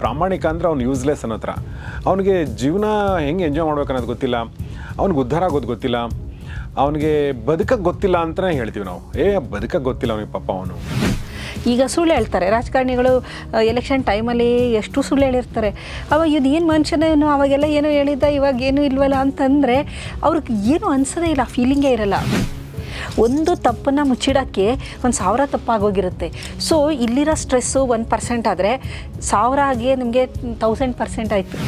ಪ್ರಾಮಾಣಿಕ ಅಂದರೆ ಅವ್ನು ಯೂಸ್ಲೆಸ್ ಅನ್ನೋ ಥರ. ಅವನಿಗೆ ಜೀವನ ಹೆಂಗೆ ಎಂಜಾಯ್ ಮಾಡ್ಬೇಕು ಅನ್ನೋದು ಗೊತ್ತಿಲ್ಲ. ಅವ್ನಿಗೆ ಉದ್ಧಾರ ಆಗೋದು ಗೊತ್ತಿಲ್ಲ. ಅವನಿಗೆ ಬದುಕಕ್ಕೆ ಗೊತ್ತಿಲ್ಲ ಅಂತಲೇ ಹೇಳ್ತೀವಿ ನಾವು. ಏ ಬದುಕಕ್ಕೆ ಗೊತ್ತಿಲ್ಲ ಅವನಿಗೆ ಪಾಪ ಅವನು. ಈಗ ಸುಳ್ಳು ಹೇಳ್ತಾರೆ. ರಾಜಕಾರಣಿಗಳು ಎಲೆಕ್ಷನ್ ಟೈಮಲ್ಲಿ ಎಷ್ಟು ಸುಳ್ಳು ಹೇಳಿರ್ತಾರೆ. ಅವಾಗ ಇದು ಏನು ಮನುಷ್ಯನೇನು ಅವಾಗೆಲ್ಲ ಏನೋ ಹೇಳಿದ್ದ, ಇವಾಗ ಏನೂ ಇಲ್ವಲ್ಲ ಅಂತಂದರೆ ಅವ್ರಿಗೆ ಏನೂ ಅನ್ಸೋದೇ ಇಲ್ಲ ಫೀಲಿಂಗೇ ಇರಲ್ಲ. ಒಂದು ತಪ್ಪನ್ನು ಮುಚ್ಚಿಡೋಕ್ಕೆ ಒಂದು ಸಾವಿರ ತಪ್ಪಾಗೋಗಿರುತ್ತೆ. ಸೊ ಇಲ್ಲಿರೋ ಸ್ಟ್ರೆಸ್ಸು ಒಂದು ಪರ್ಸೆಂಟ್ ಆದರೆ ಸಾವಿರ ಆಗಿ ನಿಮಗೆ ತೌಸಂಡ್ ಪರ್ಸೆಂಟ್ ಆಯಿತು.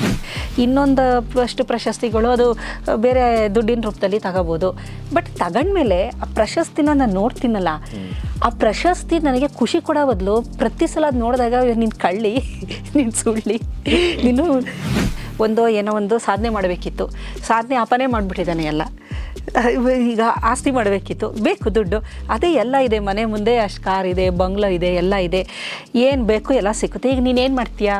ಇನ್ನೊಂದು ಅಷ್ಟು ಪ್ರಶಸ್ತಿಗಳು ಅದು ಬೇರೆ ದುಡ್ಡಿನ ರೂಪದಲ್ಲಿ ತಗೋಬೋದು. ಬಟ್ ತಗೊಂಡ್ಮೇಲೆ ಆ ಪ್ರಶಸ್ತಿನ ನಾನು ನೋಡ್ತೀನಲ್ಲ, ಆ ಪ್ರಶಸ್ತಿ ನನಗೆ ಖುಷಿ ಕೊಡೋ ಬದಲು ಪ್ರತಿ ಸಲ ಅದು ನೋಡಿದಾಗ ನಿನ್ನ ಕಳ್ಳಿ ನಿನ್ನ ಸುಳ್ಳಿ ನೀನು ಒಂದು ಏನೋ ಒಂದು ಸಾಧನೆ ಮಾಡಬೇಕಿತ್ತು. ಸಾಧನೆ ಅಪನೇ ಮಾಡಿಬಿಟ್ಟಿದ್ದಾನೆ ಎಲ್ಲ. ಈಗ ಆಸ್ತಿ ಮಾಡಬೇಕಿತ್ತು. ಬೇಕು ದುಡ್ಡು. ಅದೇ ಎಲ್ಲ ಇದೆ. ಮನೆ ಮುಂದೆ ಅಷ್ಟು ಕಾರ್ ಇದೆ, ಬಂಗ್ಲೋ ಇದೆ, ಎಲ್ಲ ಇದೆ. ಏನು ಬೇಕು ಎಲ್ಲ ಸಿಕ್ಕುತ್ತೆ. ಈಗ ನೀನೇನು ಮಾಡ್ತೀಯಾ?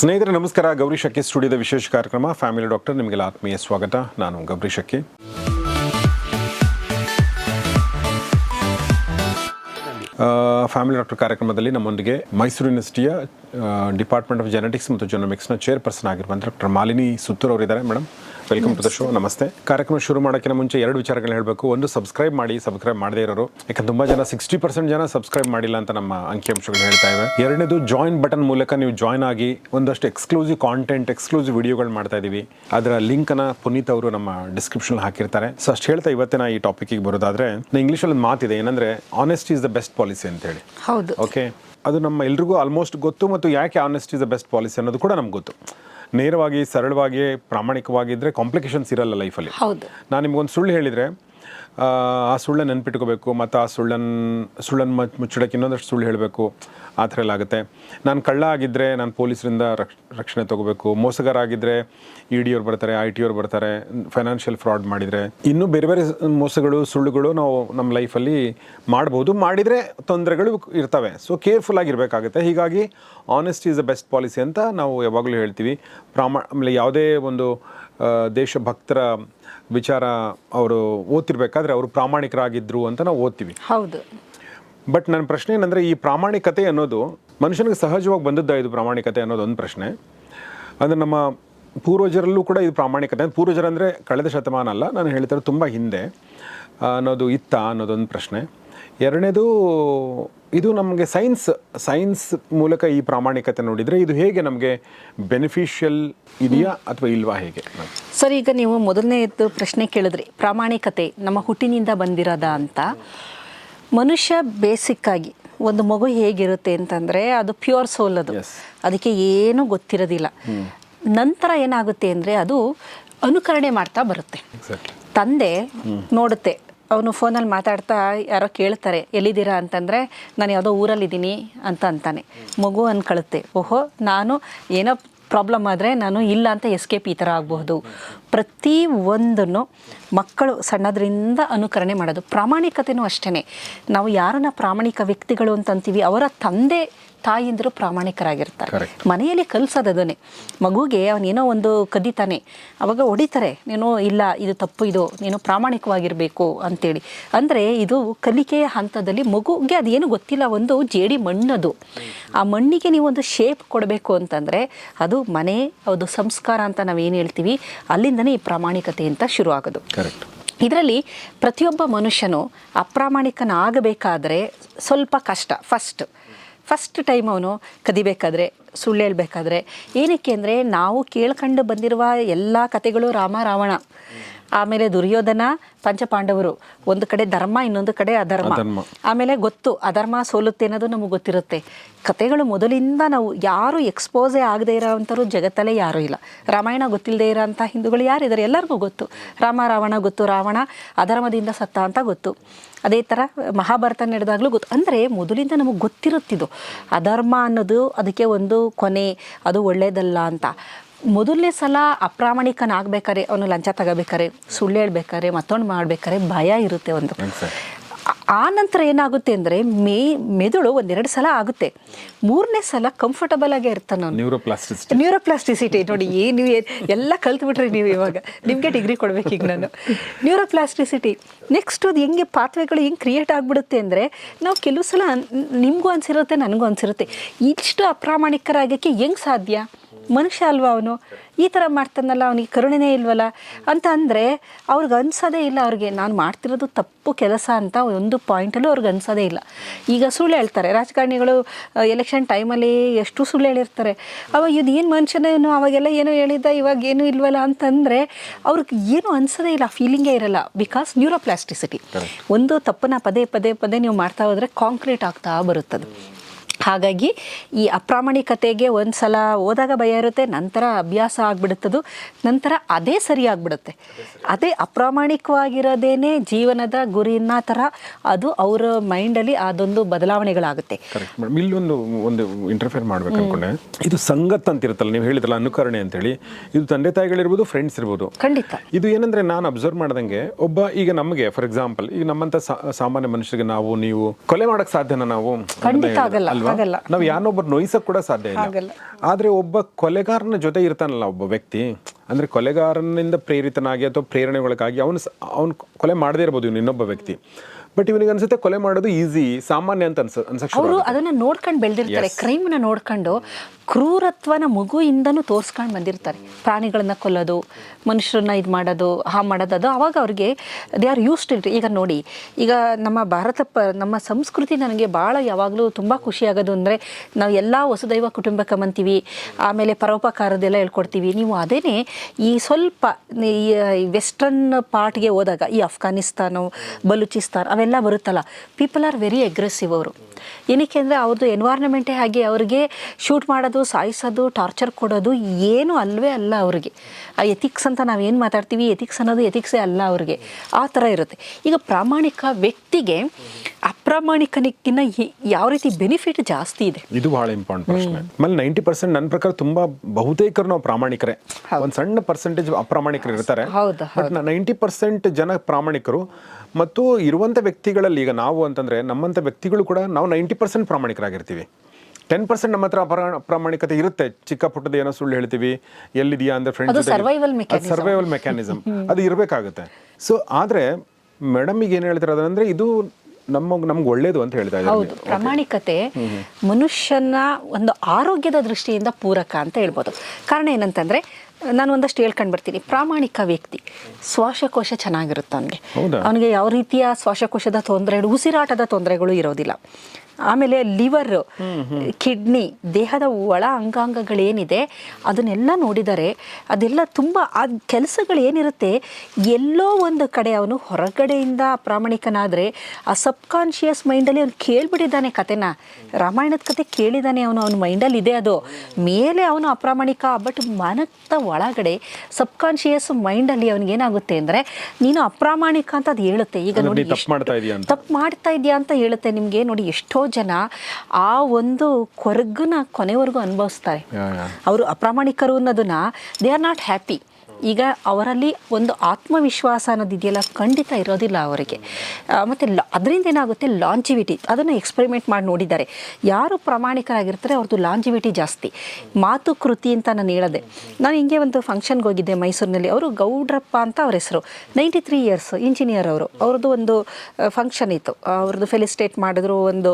ಸ್ನೇಹಿತರೆ, ನಮಸ್ಕಾರ. ಗೌರಿ ಶಕ್ಕಿ ಸ್ಟುಡಿಯೋದ ವಿಶೇಷ ಕಾರ್ಯಕ್ರಮ. ಫ್ಯಾಮಿಲಿ ಡಾಕ್ಟರ್, ನಿಮಗೆಲ್ಲ ಆತ್ಮೀಯ ಸ್ವಾಗತ. ನಾನು ಗೌರಿ ಶಕ್ಕಿ ಫ್ಯಾಮಿಲಿ ಡಾಕ್ಟರ್ ಕಾರ್ಯಕ್ರಮದಲ್ಲಿ ನಮ್ಮೊಂದಿಗೆ ಮೈಸೂರು ಯೂನಿವರ್ಸಿಟಿಯ ಡಿಪಾರ್ಟ್ಮೆಂಟ್ ಆಫ್ ಜೆನೆಟಿಕ್ಸ್ ಮತ್ತು ಜೊನೊಮಿಕ್ಸ್ನ ಚೇರ್ಪರ್ಸನ್ ಆಗಿರುವಂಥ ಡಾಕ್ಟರ್ ಮಾಲಿನಿ ಸುತ್ತೂರ್ ಅವರಿದ್ದಾರೆ. Madam welcome to the show ನಮಸ್ತೆ ಕಾರ್ಯಕ್ರಮ ಶುರು ಮಾಡೋಕ್ಕಿಂತ ಮುಂಚೆ ಎರಡು ವಿಚಾರಗಳನ್ನ ಹೇಳಬೇಕು. ಒಂದು ಸಬ್ಸ್ಕ್ರೈಬ್ ಮಾಡಿ ಸಬ್ಸ್ಕ್ರೈಬ್ ಮಾಡದೇ ಇರೋರು. ಯಾಕಂದ್ರೆ ತುಂಬ ಜನ ಸಿಕ್ಸ್ಟಿ ಪರ್ಸೆಂಟ್ ಜನ ಸಬ್ಸ್ಕ್ರೈಬ್ ಮಾಡಿಲ್ಲ ಅಂತ ನಮ್ಮ ಅಂಕಿಅಂಶಗಳು ಹೇಳ್ತಾ ಇವೆ. ಎರಡನೇದು ಜಾಯಿನ್ ಬಟನ್ ಮೂಲಕ ನೀವು ಜಾಯ್ನ್ ಆಗಿ ಒಂದಷ್ಟು ಎಕ್ಸ್ಕ್ಲೂಸಿವ್ ಕಾಂಟೆಂಟ್ ಎಕ್ಸ್ಕ್ಲೂಸಿವ್ ವಿಡಿಯೋಗಳು ಮಾಡ್ತಾ ಇದೀವಿ. ಅದರ ಲಿಂಕ್ನ ಪುನೀತ್ ಅವರು ನಮ್ಮ ಡಿಸ್ಕ್ರಿಪ್ಷನ್ ಹಾಕಿರ್ತಾರೆ. ಸೊ ಅಷ್ಟು ಹೇಳ್ತಾ ಇವತ್ತಿನ ಈ ಟಾಪಿಕ್ಗೆ ಬರೋದಾದ್ರೆ ಇಂಗ್ಲೀಷಲ್ಲಿ ಒಂದು ಮಾತಿದೆ ಏನಂದ್ರೆ honest is the best policy ಅಂತೇಳಿ. ಹೌದು. ಓಕೆ ಅದು ನಮ್ಮ ಎಲ್ರಿಗೂ ಆಲ್ಮೋಸ್ಟ್ ಗೊತ್ತು ಮತ್ತು ಯಾಕೆ honest is the best policy ಅನ್ನೋದು ಕೂಡ ನಮ್ಗೆ ಗೊತ್ತು. ನೇರವಾಗಿ ಸರಳವಾಗಿ ಪ್ರಾಮಾಣಿಕವಾಗಿದ್ದರೆ ಕಾಂಪ್ಲಿಕೇಶನ್ಸ್ ಇರಲ್ಲ ಲೈಫಲ್ಲಿ ಹೌದು. ನಾನು ನಿಮ್ಗೊಂದು ಸುಳ್ಳು ಹೇಳಿದರೆ ಆ ಸುಳ್ಳನ್ನು ನೆನ್ಪಿಟ್ಕೋಬೇಕು ಮತ್ತು ಆ ಸುಳ್ಳನ್ನು ಸುಳ್ಳನ್ನು ಮಚ್ ಮುಚ್ಚಿಡೋಕೆ ಇನ್ನೊಂದಷ್ಟು ಸುಳ್ಳು ಹೇಳಬೇಕು, ಆ ಥರ ಎಲ್ಲ ಆಗುತ್ತೆ. ನಾನು ಕಳ್ಳ ಆಗಿದ್ದರೆ ನಾನು ಪೊಲೀಸರಿಂದ ರಕ್ಷ, ರಕ್ಷಣೆ ತೊಗೋಬೇಕು. ಮೋಸಗಾರ ಆಗಿದ್ದರೆ ಇ ಡಿ ಅವ್ರು ಬರ್ತಾರೆ, ಐ ಟಿ ಅವ್ರು ಬರ್ತಾರೆ, ಫೈನಾನ್ಷಿಯಲ್ ಫ್ರಾಡ್ ಮಾಡಿದರೆ. ಇನ್ನೂ ಬೇರೆ ಬೇರೆ ಮೋಸಗಳು, ಸುಳ್ಳುಗಳು ನಾವು ನಮ್ಮ ಲೈಫಲ್ಲಿ ಮಾಡ್ಬೋದು. ಮಾಡಿದರೆ ತೊಂದರೆಗಳು ಇರ್ತವೆ. ಸೊ ಕೇರ್ಫುಲ್ ಆಗಿರಬೇಕಾಗುತ್ತೆ. ಹೀಗಾಗಿ honest is the best policy ಅಂತ ನಾವು ಯಾವಾಗಲೂ ಹೇಳ್ತೀವಿ. ಪ್ರಾಮ, ಆಮೇಲೆ ಯಾವುದೇ ಒಂದು ದೇಶಭಕ್ತರ ವಿಚಾರ ಅವರು ಓದ್ತಿರ್ಬೇಕಾದ್ರೆ ಅವರು ಪ್ರಾಮಾಣಿಕರಾಗಿದ್ದರು ಅಂತ ನಾವು ಓದ್ತೀವಿ. ಹೌದು. ಬಟ್ ನನ್ನ ಪ್ರಶ್ನೆ ಏನಂದರೆ ಈ ಪ್ರಾಮಾಣಿಕತೆ ಅನ್ನೋದು ಮನುಷ್ಯನಿಗೆ ಸಹಜವಾಗಿ ಬಂದದ್ದ ಇದು ಪ್ರಾಮಾಣಿಕತೆ ಅನ್ನೋದು ಒಂದು ಪ್ರಶ್ನೆ. ಅಂದರೆ ನಮ್ಮ ಪೂರ್ವಜರಲ್ಲೂ ಕೂಡ ಇದು ಪ್ರಾಮಾಣಿಕತೆ. ಪೂರ್ವಜರಂದರೆ ಕಳೆದ ಶತಮಾನ ಅಲ್ಲ ನಾನು ಹೇಳ್ತಾರೆ ತುಂಬ ಹಿಂದೆ ಅನ್ನೋದು ಇತ್ತ ಅನ್ನೋದೊಂದು ಪ್ರಶ್ನೆ. ಎರಡನೇದು ಇದು ನಮಗೆ ಸೈನ್ಸ್ ಸೈನ್ಸ್ ಮೂಲಕ ಈ ಪ್ರಾಮಾಣಿಕತೆ ನೋಡಿದರೆ ಇದು ಹೇಗೆ ನಮಗೆ ಬೆನಿಫಿಷಿಯಲ್ ಇದೆಯಾ ಅಥವಾ ಇಲ್ವಾ ಹೇಗೆ? ಸರ್ ಈಗ ನೀವು ಮೊದಲನೇದು ಪ್ರಶ್ನೆ ಕೇಳಿದ್ರಿ ಪ್ರಾಮಾಣಿಕತೆ ನಮ್ಮ ಹುಟ್ಟಿನಿಂದ ಬಂದಿರೋದ ಅಂತ. ಮನುಷ್ಯ ಬೇಸಿಕ್ ಆಗಿ ಒಂದು ಮಗು ಹೇಗಿರುತ್ತೆ ಅಂತಂದರೆ ಅದು ಪ್ಯೂರ್ ಸೋಲ್ ಅದು. ಅದಕ್ಕೆ ಏನೂ ಗೊತ್ತಿರೋದಿಲ್ಲ. ನಂತರ ಏನಾಗುತ್ತೆ ಅಂದರೆ ಅದು ಅನುಕರಣೆ ಮಾಡ್ತಾ ಬರುತ್ತೆ. ತಂದೆ ನೋಡುತ್ತೆ ಅವನು ಫೋನಲ್ಲಿ ಮಾತಾಡ್ತಾ ಯಾರೋ ಕೇಳ್ತಾರೆ, ಎಲ್ಲಿದ್ದೀರಾ ಅಂತಂದರೆ, ನಾನು ಯಾವುದೋ ಊರಲ್ಲಿದ್ದೀನಿ ಅಂತ ಅಂತಾನೆ. ಮಗು ಅನ್ಕಳುತ್ತೆ, ಓಹೋ, ನಾನು ಏನೋ ಪ್ರಾಬ್ಲಮ್ ಆದರೆ ನಾನು ಇಲ್ಲ ಅಂತ ಎಸ್ಕೇಪ್ ಈ ಥರ ಆಗಬಹುದು. ಪ್ರತಿ ಒಂದನ್ನು ಮಕ್ಕಳು ಸಣ್ಣದರಿಂದ ಅನುಕರಣೆ ಮಾಡೋದು. ಪ್ರಾಮಾಣಿಕತೆನೂ ಅಷ್ಟೇ ನಾವು ಯಾರನ್ನ ಪ್ರಾಮಾಣಿಕ ವ್ಯಕ್ತಿಗಳು ಅಂತ ಅಂತೀವಿ ಅವರ ತಂದೆ ತಾಯಿಂದರು ಪ್ರಾಮಾಣಿಕರಾಗಿರ್ತಾರೆ. ಮನೆಯಲ್ಲಿ ಕಲಿಸೋದು ಅದನ್ನೇ ಮಗುಗೆ ಅವನೇನೋ ಒಂದು ಕದಿತಾನೆ ಅವಾಗ ಹೊಡಿತಾರೆ ನೀನು ಇಲ್ಲ ಇದು ತಪ್ಪು ಇದು ನೀನು ಪ್ರಾಮಾಣಿಕವಾಗಿರಬೇಕು ಅಂತೇಳಿ. ಅಂದರೆ ಇದು ಕಲಿಕೆಯ ಹಂತದಲ್ಲಿ ಮಗುಗೆ ಅದೇನು ಗೊತ್ತಿಲ್ಲ ಒಂದು ಜೇಡಿ ಮಣ್ಣದು. ಆ ಮಣ್ಣಿಗೆ ನೀವೊಂದು ಒಂದು ಶೇಪ್ ಕೊಡಬೇಕು ಅಂತಂದರೆ ಅದು ಮನೆ ಅದು ಸಂಸ್ಕಾರ ಅಂತ ನಾವೇನು ಹೇಳ್ತೀವಿ ಅಲ್ಲಿಂದನೇ ಈ ಪ್ರಾಮಾಣಿಕತೆ ಅಂತ ಶುರು ಆಗೋದು. ಕರೆಕ್ಟ್ ಇದರಲ್ಲಿ ಪ್ರತಿಯೊಬ್ಬ ಮನುಷ್ಯನು ಅಪ್ರಾಮಾಣಿಕನಾಗಬೇಕಾದ್ರೆ ಸ್ವಲ್ಪ ಕಷ್ಟ. ಫಸ್ಟ್ ಫಸ್ಟ್ ಟೈಮ್ ಅವನು ಕದಿಬೇಕಾದ್ರೆ ಸುಳ್ಳು ಹೇಳ್ಬೇಕಾದ್ರೆ ಏನಕ್ಕೆ ಅಂದರೆ ನಾವು ಕೇಳ್ಕೊಂಡು ಬಂದಿರುವ ಎಲ್ಲ ಕಥೆಗಳು ರಾಮ ರಾವಣ. ಆಮೇಲೆ ದುರ್ಯೋಧನ ಪಂಚಪಾಂಡವರು ಒಂದು ಕಡೆ ಧರ್ಮ ಇನ್ನೊಂದು ಕಡೆ ಅಧರ್ಮ. ಆಮೇಲೆ ಗೊತ್ತು ಅಧರ್ಮ ಸೋಲುತ್ತೆ ಅನ್ನೋದು ನಮಗೆ ಗೊತ್ತಿರುತ್ತೆ. ಕತೆಗಳು ಮೊದಲಿಂದ ನಾವು ಯಾರು ಎಕ್ಸ್ಪೋಸೇ ಆಗದೆ ಇರೋವಂಥವ್ರು ಜಗತ್ತಲ್ಲೇ ಯಾರೂ ಇಲ್ಲ. ರಾಮಾಯಣ ಗೊತ್ತಿಲ್ಲದೆ ಇರೋಂಥ ಹಿಂದೂಗಳು ಯಾರಿದ್ದಾರೆ ಎಲ್ಲರಿಗೂ ಗೊತ್ತು. ರಾಮ ರಾವಣ ಗೊತ್ತು ರಾವಣ ಅಧರ್ಮದಿಂದ ಸತ್ತ ಅಂತ ಗೊತ್ತು. ಅದೇ ಥರ ಮಹಾಭಾರತ ನಡೆದಾಗಲೂ ಗೊತ್ತು. ಅಂದರೆ ಮೊದಲಿಂದ ನಮಗೆ ಗೊತ್ತಿರುತ್ತಿದ್ದು ಅಧರ್ಮ ಅನ್ನೋದು ಅದಕ್ಕೆ ಒಂದು ಕೊನೆ ಅದು ಒಳ್ಳೆಯದಲ್ಲ ಅಂತ. ಮೊದಲನೇ ಸಲ ಅಪ್ರಾಮಾಣಿಕನಾಗಬೇಕಾರೆ ಅವನು ಲಂಚ ತಗೋಬೇಕಾರೆ ಸುಳ್ಳು ಹೇಳ್ಬೇಕಾರೆ ಮತ್ತೊಂದು ಮಾಡಬೇಕಾರೆ ಭಯ ಇರುತ್ತೆ ಒಂದು. ಆ- ನಂತರ ಏನಾಗುತ್ತೆ ಅಂದರೆ ಮೇ ಮೆದುಳು ಒಂದೆರಡು ಸಲ ಆಗುತ್ತೆ. ಮೂರನೇ ಸಲ ಕಂಫರ್ಟಬಲ್ ಆಗೇ ಇರ್ತಾನೆ ಅವನು. ನ್ಯೂರೋಪ್ಲಾಸ್ಟಿಸಿಟಿ ನ್ಯೂರೋಪ್ಲಾಸ್ಟಿಸಿಟಿ ನೋಡಿ ಏನು ಎಲ್ಲ ಕಲ್ತ್ಬಿಟ್ರಿ ನೀವು ಇವಾಗ. ನಿಮಗೆ ಡಿಗ್ರಿ ಕೊಡ್ಬೇಕು ಈಗ ನಾನು. ನ್ಯೂರೋಪ್ಲಾಸ್ಟಿಸಿಟಿ ನೆಕ್ಸ್ಟ್ ಅದು ಹೆಂಗೆ ಪಾತ್ವೆಗಳು ಹೆಂಗೆ ಕ್ರಿಯೇಟ್ ಆಗಿಬಿಡುತ್ತೆ ಅಂದರೆ ನಾವು ಕೆಲವು ಸಲ ನಿಮಗೂ ಅನ್ಸಿರುತ್ತೆ ನನಗೂ ಅನ್ಸಿರುತ್ತೆ. ಇಷ್ಟು ಅಪ್ರಾಮಾಣಿಕರಾಗಕ್ಕೆ ಹೆಂಗೆ ಸಾಧ್ಯ? ಮನುಷ್ಯ ಅಲ್ವಾ ಅವನು? ಈ ಥರ ಮಾಡ್ತಾನಲ್ಲ ಅವನಿಗೆ ಕರುಣೆನೇ ಇಲ್ವಲ್ಲ? ಅಂತ ಅಂದರೆ ಅವ್ರಿಗೆ ಅನ್ಸೋದೇ ಇಲ್ಲ ಅವ್ರಿಗೆ ನಾನು ಮಾಡ್ತಿರೋದು ತಪ್ಪು ಕೆಲಸ ಅಂತ ಒಂದು ಪಾಯಿಂಟಲ್ಲೂ ಅವ್ರಿಗೆ ಅನ್ಸೋದೇ ಇಲ್ಲ. ಈಗ ಸುಳ್ಳು ಹೇಳ್ತಾರೆ ರಾಜಕಾರಣಿಗಳು ಎಲೆಕ್ಷನ್ ಟೈಮಲ್ಲಿ ಎಷ್ಟು ಸುಳ್ಳು ಹೇಳಿರ್ತಾರೆ. ಅವಾಗ ಇದು ಏನು ಮನುಷ್ಯನೇನು ಅವಾಗೆಲ್ಲ ಏನೋ ಹೇಳಿದ್ದ ಇವಾಗ ಏನು ಇಲ್ವಲ್ಲ ಅಂತಂದರೆ ಅವ್ರಿಗೆ ಏನು ಅನ್ಸೋದೇ ಇಲ್ಲ ಫೀಲಿಂಗೇ ಇರಲ್ಲ. ಬಿಕಾಸ್ ನ್ಯೂರೋಪ್ಲಾಸ್ಟಿಸಿಟಿ ಒಂದು ತಪ್ಪನ್ನ ಪದೇ ಪದೇ ಪದೇ ನೀವು ಮಾಡ್ತಾ ಹೋದರೆ ಕಾಂಕ್ರೀಟ್ ಆಗ್ತಾ ಬರುತ್ತದೆ. ಹಾಗಾಗಿ ಈ ಅಪ್ರಾಮಾಣಿಕತೆಗೆ ಒಂದು ಸಲ ಹೋದಾಗ ಭಯ ಇರುತ್ತೆ ನಂತರ ಅಭ್ಯಾಸ ಆಗ್ಬಿಡುತ್ತದು ನಂತರ ಅದೇ ಸರಿಯಾಗ್ಬಿಡುತ್ತೆ ಆಗಿಬಿಡುತ್ತೆ. ಅದೇ ಅಪ್ರಾಮಾಣಿಕವಾಗಿರೋದೇನೆ ಜೀವನದ ಗುರಿನ ಥರ ಅದು ಅವರ ಮೈಂಡಲ್ಲಿ ಅದೊಂದು ಬದಲಾವಣೆಗಳಾಗುತ್ತೆ. ಇಲ್ಲೊಂದು ಒಂದು ಇಂಟರ್ಫೇರ್ ಮಾಡ್ಬೇಕು ಅನ್ಕೊಂಡೆ. ಇದು ಸಂಗತ್ ಅಂತ ಇರುತ್ತಲ್ಲ ನೀವು ಹೇಳಿದ್ರಲ್ಲ ಅನುಕರಣೆ ಅಂತೇಳಿ. ಇದು ತಂದೆ ತಾಯಿಗಳಿರ್ಬೋದು ಫ್ರೆಂಡ್ಸ್ ಇರ್ಬೋದು. ಖಂಡಿತ. ಇದು ಏನಂದ್ರೆ ನಾನು ಅಬ್ಸರ್ವ್ ಮಾಡ್ದಂಗೆ ಒಬ್ಬ ಈಗ ನಮಗೆ ಫಾರ್ ಎಕ್ಸಾಂಪಲ್ ಈಗ ನಮ್ಮಂತ ಸಾಮಾನ್ಯ ಮನುಷ್ಯರಿಗೆ ನಾವು ನೀವು ಕೊಲೆ ಮಾಡಕ್ ಸಾಧ್ಯನಾ ನಾವು? ಖಂಡಿತ ಆಗಲ್ಲ, ಅಲ್ವಾ? ಆಗಲ್ಲ. ನಾವು ಯಾರನ್ನೊಬ್ಬರು ನೋಯಿಸಕ್ ಕೂಡ ಸಾಧ್ಯ ಇಲ್ಲ. ಆದ್ರೆ ಒಬ್ಬ ಕೊಲೆಗಾರನ ಜೊತೆ ಇರ್ತಾನಲ್ಲ ಒಬ್ಬ ವ್ಯಕ್ತಿ ಅಂದ್ರೆ ಕೊಲೆಗಾರನಿಂದ ಪ್ರೇರಿತನಾಗಿ ಅಥವಾ ಪ್ರೇರಣೆಗೊಳಗಾಗಿ ಅವನು ಅವನು ಕೊಲೆ ಮಾಡದೇ ಇರ್ಬೋದು ಇವನು ಇನ್ನೊಬ್ಬ ವ್ಯಕ್ತಿ. ಬಟ್ ಇವನಿಗೆ ಅನ್ಸುತ್ತೆ ಕೊಲೆ ಮಾಡೋದು ಈಸಿ ಸಾಮಾನ್ಯ ಅಂತ ಅನ್ಸ ಅನ್ಸಕ್ ಅವರು. ಅದನ್ನ ನೋಡ್ಕೊಂಡು ಬೆಳೆದಿರ್ತಾರೆ ಕ್ರೈಮ್ನ ನೋಡ್ಕೊಂಡು ಕ್ರೂರತ್ವನ ಮಗುಯಿಂದನೂ ತೋರಿಸ್ಕೊಂಡು ಬಂದಿರ್ತಾರೆ. ಪ್ರಾಣಿಗಳನ್ನ ಕೊಲ್ಲೋದು ಮನುಷ್ಯರನ್ನ ಇದು ಮಾಡೋದು ಹಾ ಮಾಡೋದು ಅದು ಅವಾಗ ಅವ್ರಿಗೆ ದೇ ಆರ್ ಯೂಸ್ಡ್ ಇಟ್ ಈಗ ನೋಡಿ ಈಗ ನಮ್ಮ ಭಾರತ ಪ ನಮ್ಮ ಸಂಸ್ಕೃತಿ ನನಗೆ ಭಾಳ ಯಾವಾಗಲೂ ತುಂಬ ಖುಷಿ ಆಗೋದು ಅಂದರೆ ನಾವು ಎಲ್ಲ ವಸುದೈವ ಕುಟುಂಬಕ್ಕೆ ಅಂತೀವಿ ಆಮೇಲೆ ಪರೋಪಕಾರದೆಲ್ಲ ಹೇಳ್ಕೊಡ್ತೀವಿ. ನೀವು ಅದೇ ಈ ಸ್ವಲ್ಪ ಈ ವೆಸ್ಟರ್ನ್ ಪಾರ್ಟ್ಗೆ ಹೋದಾಗ ಈ ಅಫ್ಘಾನಿಸ್ತಾನ ಬಲೂಚಿಸ್ತಾನ್ ಅವೆಲ್ಲ ಬರುತ್ತಲ್ಲ. ಪೀಪಲ್ ಆರ್ ವೆರಿ ಅಗ್ರೆಸಿವ್ ಅವರು. ಏನಕ್ಕೆ ಅಂದರೆ ಅವ್ರದ್ದು ಎನ್ವೈರ್ನಮೆಂಟೇ ಹಾಗೆ ಅವ್ರಿಗೆ ಶೂಟ್ ಮಾಡೋದು, ಸಾಯಿಸೋದು ಟಾರ್ಚರ್ ಕೊಡೋದು ಏನು ಅಲ್ಲವೇ ಅಲ್ಲ ಅವ್ರಿಗೆ. ಆ ಎಥಿಕ್ಸ್ ಅಂತ ನಾವೇನು ಮಾತಾಡ್ತೀವಿ? ಎಥಿಕ್ಸ್ ಅನ್ನೋದು ಎಥಿಕ್ಸೇ ಅಲ್ಲ ಅವ್ರಿಗೆ. ಆ ಥರ ಇರುತ್ತೆ. ಈಗ ಪ್ರಾಮಾಣಿಕ ವ್ಯಕ್ತಿಗೆ ಅಪ್ರಾಮಾಣಿಕನಿಕ್ಕಿಂತ ಈ- ಯಾವ ರೀತಿ ಬೆನಿಫಿಟ್ ಜಾಸ್ತಿ ಇದೆ? ಇದು ಬಹಳ ಇಂಪಾರ್ಟೆಂಟ್ ಪ್ರಶ್ನೆ. ಆಮೇಲೆ ನೈಂಟಿ ಪರ್ಸೆಂಟ್ ನನ್ನ ಪ್ರಕಾರ ತುಂಬಾ ಬಹುತೇಕರು ನಾವು ಪ್ರಾಮಾಣಿಕರೇ. ಒಂದು ಸಣ್ಣ ಪರ್ಸೆಂಟೇಜ್ ಅಪ್ರಾಮಾಣಿಕರು ಇರ್ತಾರೆ. ಬಟ್ ನೈಂಟಿ ಪರ್ಸೆಂಟ್ ಜನ ಪ್ರಾಮಾಣಿಕರು ಮತ್ತು ಇರುವಂತ ವ್ಯಕ್ತಿಗಳಲ್ಲಿ ಈಗ ನಾವು ಅಂತಂದ್ರೆ ನಮ್ಮಂತ ವ್ಯಕ್ತಿಗಳು ಕೂಡ ನಾವು ನೈಂಟಿ ಪರ್ಸೆಂಟ್ ಪ್ರಾಮಾಣಿಕರಾಗಿರ್ತೀವಿ. ಟೆನ್ ಪರ್ಸೆಂಟ್ ನಮ್ಮ ಹತ್ರ ಅಪರಾ ಪ್ರಾಮಾಣಿಕತೆ ಇರುತ್ತೆ. ಚಿಕ್ಕ ಪುಟ್ಟದ ಏನೋ ಸುಳ್ಳು ಹೇಳ್ತೀವಿ. ಎಲ್ಲಿದೆಯಾ ಅಂದ್ರೆ mechanism. ಸರ್ವೈವಲ್ ಮೆಕ್ಯಾನಿಸಮ್ ಅದು ಇರಬೇಕಾಗುತ್ತೆ. ಸೊ ಆದ್ರೆ ಮೇಡಮ್ ಈಗ ಏನು ಹೇಳ್ತಾರೆ ಅದಂದ್ರೆ ಇದು ನಮ್ಮ ನಮ್ಗೆ ಒಳ್ಳೇದು ಅಂತ ಹೇಳ್ತಾ ಹೌದು ಇದ್ದಾರೆ ಪ್ರಾಮಾಣಿಕತೆ ಮನುಷ್ಯನ ಒಂದು ಆರೋಗ್ಯದ ದೃಷ್ಟಿಯಿಂದ ಪೂರಕ ಅಂತ ಹೇಳ್ಬೋದು. ಕಾರಣ ಏನಂತಂದ್ರೆ ನಾನು ಒಂದಷ್ಟು ಹೇಳ್ಕೊಂಡು ಬರ್ತೀನಿ. ಪ್ರಾಮಾಣಿಕ ವ್ಯಕ್ತಿ ಶ್ವಾಸಕೋಶ ಚೆನ್ನಾಗಿರುತ್ತೆ ಅವನಿಗೆ. ಹೌದಾ? ಅವನಿಗೆ ಯಾವ ರೀತಿಯ ಶ್ವಾಸಕೋಶದ ತೊಂದರೆ ಉಸಿರಾಟದ ತೊಂದರೆಗಳು ಇರೋದಿಲ್ಲ. ಆಮೇಲೆ ಲಿವರ್ ಕಿಡ್ನಿ ದೇಹದ ಒಳ ಅಂಗಾಂಗಗಳೇನಿದೆ ಅದನ್ನೆಲ್ಲ ನೋಡಿದರೆ ಅದೆಲ್ಲ ತುಂಬ ಆ ಕೆಲಸಗಳು ಏನಿರುತ್ತೆ ಎಲ್ಲೋ ಒಂದು ಕಡೆ ಅವನು ಹೊರಗಡೆಯಿಂದ ಪ್ರಾಮಾಣಿಕನಾದರೆ ಆ ಸಬ್ಕಾನ್ಷಿಯಸ್ ಮೈಂಡಲ್ಲಿ ಅವನು ಕೇಳ್ಬಿಟ್ಟಿದ್ದಾನೆ ಕತೆನ. ರಾಮಾಯಣದ ಕತೆ ಕೇಳಿದ್ದಾನೆ ಅವನು ಅವನ ಮೈಂಡಲ್ಲಿ ಇದೆ ಅದು. ಮೇಲೆ ಅವನು ಅಪ್ರಾಮಾಣಿಕ ಬಟ್ ಮನದ ಒಳಗಡೆ ಸಬ್ಕಾನ್ಷಿಯಸ್ ಮೈಂಡಲ್ಲಿ ಅವನಿಗೆ ಏನಾಗುತ್ತೆ ಅಂದರೆ ನೀನು ಅಪ್ರಾಮಾಣಿಕ ಅಂತ ಅದು ಹೇಳುತ್ತೆ. ಈಗ ನೋಡಿ ತಪ್ಪು ಮಾಡ್ತಾ ಇದೆಯಾ ಅಂತ ಹೇಳುತ್ತೆ ನಿಮಗೆ. ನೋಡಿ ಎಷ್ಟೋ ಜನ ಆ ಒಂದು ಕೊರಗನ್ನ ಕೊನೆವರೆಗೂ ಅನುಭವಿಸ್ತಾರೆ. ಅವರು ಅಪ್ರಾಮಾಣಿಕರು ಅನ್ನೋದನ್ನ ದೇ ಆರ್ ನಾಟ್ ಹ್ಯಾಪಿ ಈಗ ಅವರಲ್ಲಿ ಒಂದು ಆತ್ಮವಿಶ್ವಾಸ ಅನ್ನೋದು ಇದೆಯಲ್ಲ ಖಂಡಿತ ಇರೋದಿಲ್ಲ ಅವರಿಗೆ. ಮತ್ತು ಅದರಿಂದ ಏನಾಗುತ್ತೆ ಲಾಂಜಿವಿಟಿ ಅದನ್ನು ಎಕ್ಸ್ಪೆರಿಮೆಂಟ್ ಮಾಡಿ ನೋಡಿದ್ದಾರೆ. ಯಾರು ಪ್ರಾಮಾಣಿಕರಾಗಿರ್ತಾರೆ, ಅವ್ರದ್ದು ಲಾಂಜಿವಿಟಿ ಜಾಸ್ತಿ. ಮಾತು ಕೃತಿ ಅಂತ ನಾನು ಹೇಳಿದೆ. ನಾನು ಹಿಂಗೆ ಒಂದು ಫಂಕ್ಷನ್ಗೆ ಹೋಗಿದ್ದೆ ಮೈಸೂರಿನಲ್ಲಿ. ಅವರು ಗೌಡ್ರಪ್ಪ ಅಂತ ಅವ್ರ ಹೆಸರು. ನೈಂಟಿ ತ್ರೀ ಇಯರ್ಸ್ ಇಂಜಿನಿಯರ್ ಅವರು. ಅವ್ರದ್ದು ಒಂದು ಫಂಕ್ಷನ್ ಇತ್ತು. ಅವ್ರದ್ದು ಫೆಲಿಸ್ಟೇಟ್ ಮಾಡಿದ್ರು ಒಂದು,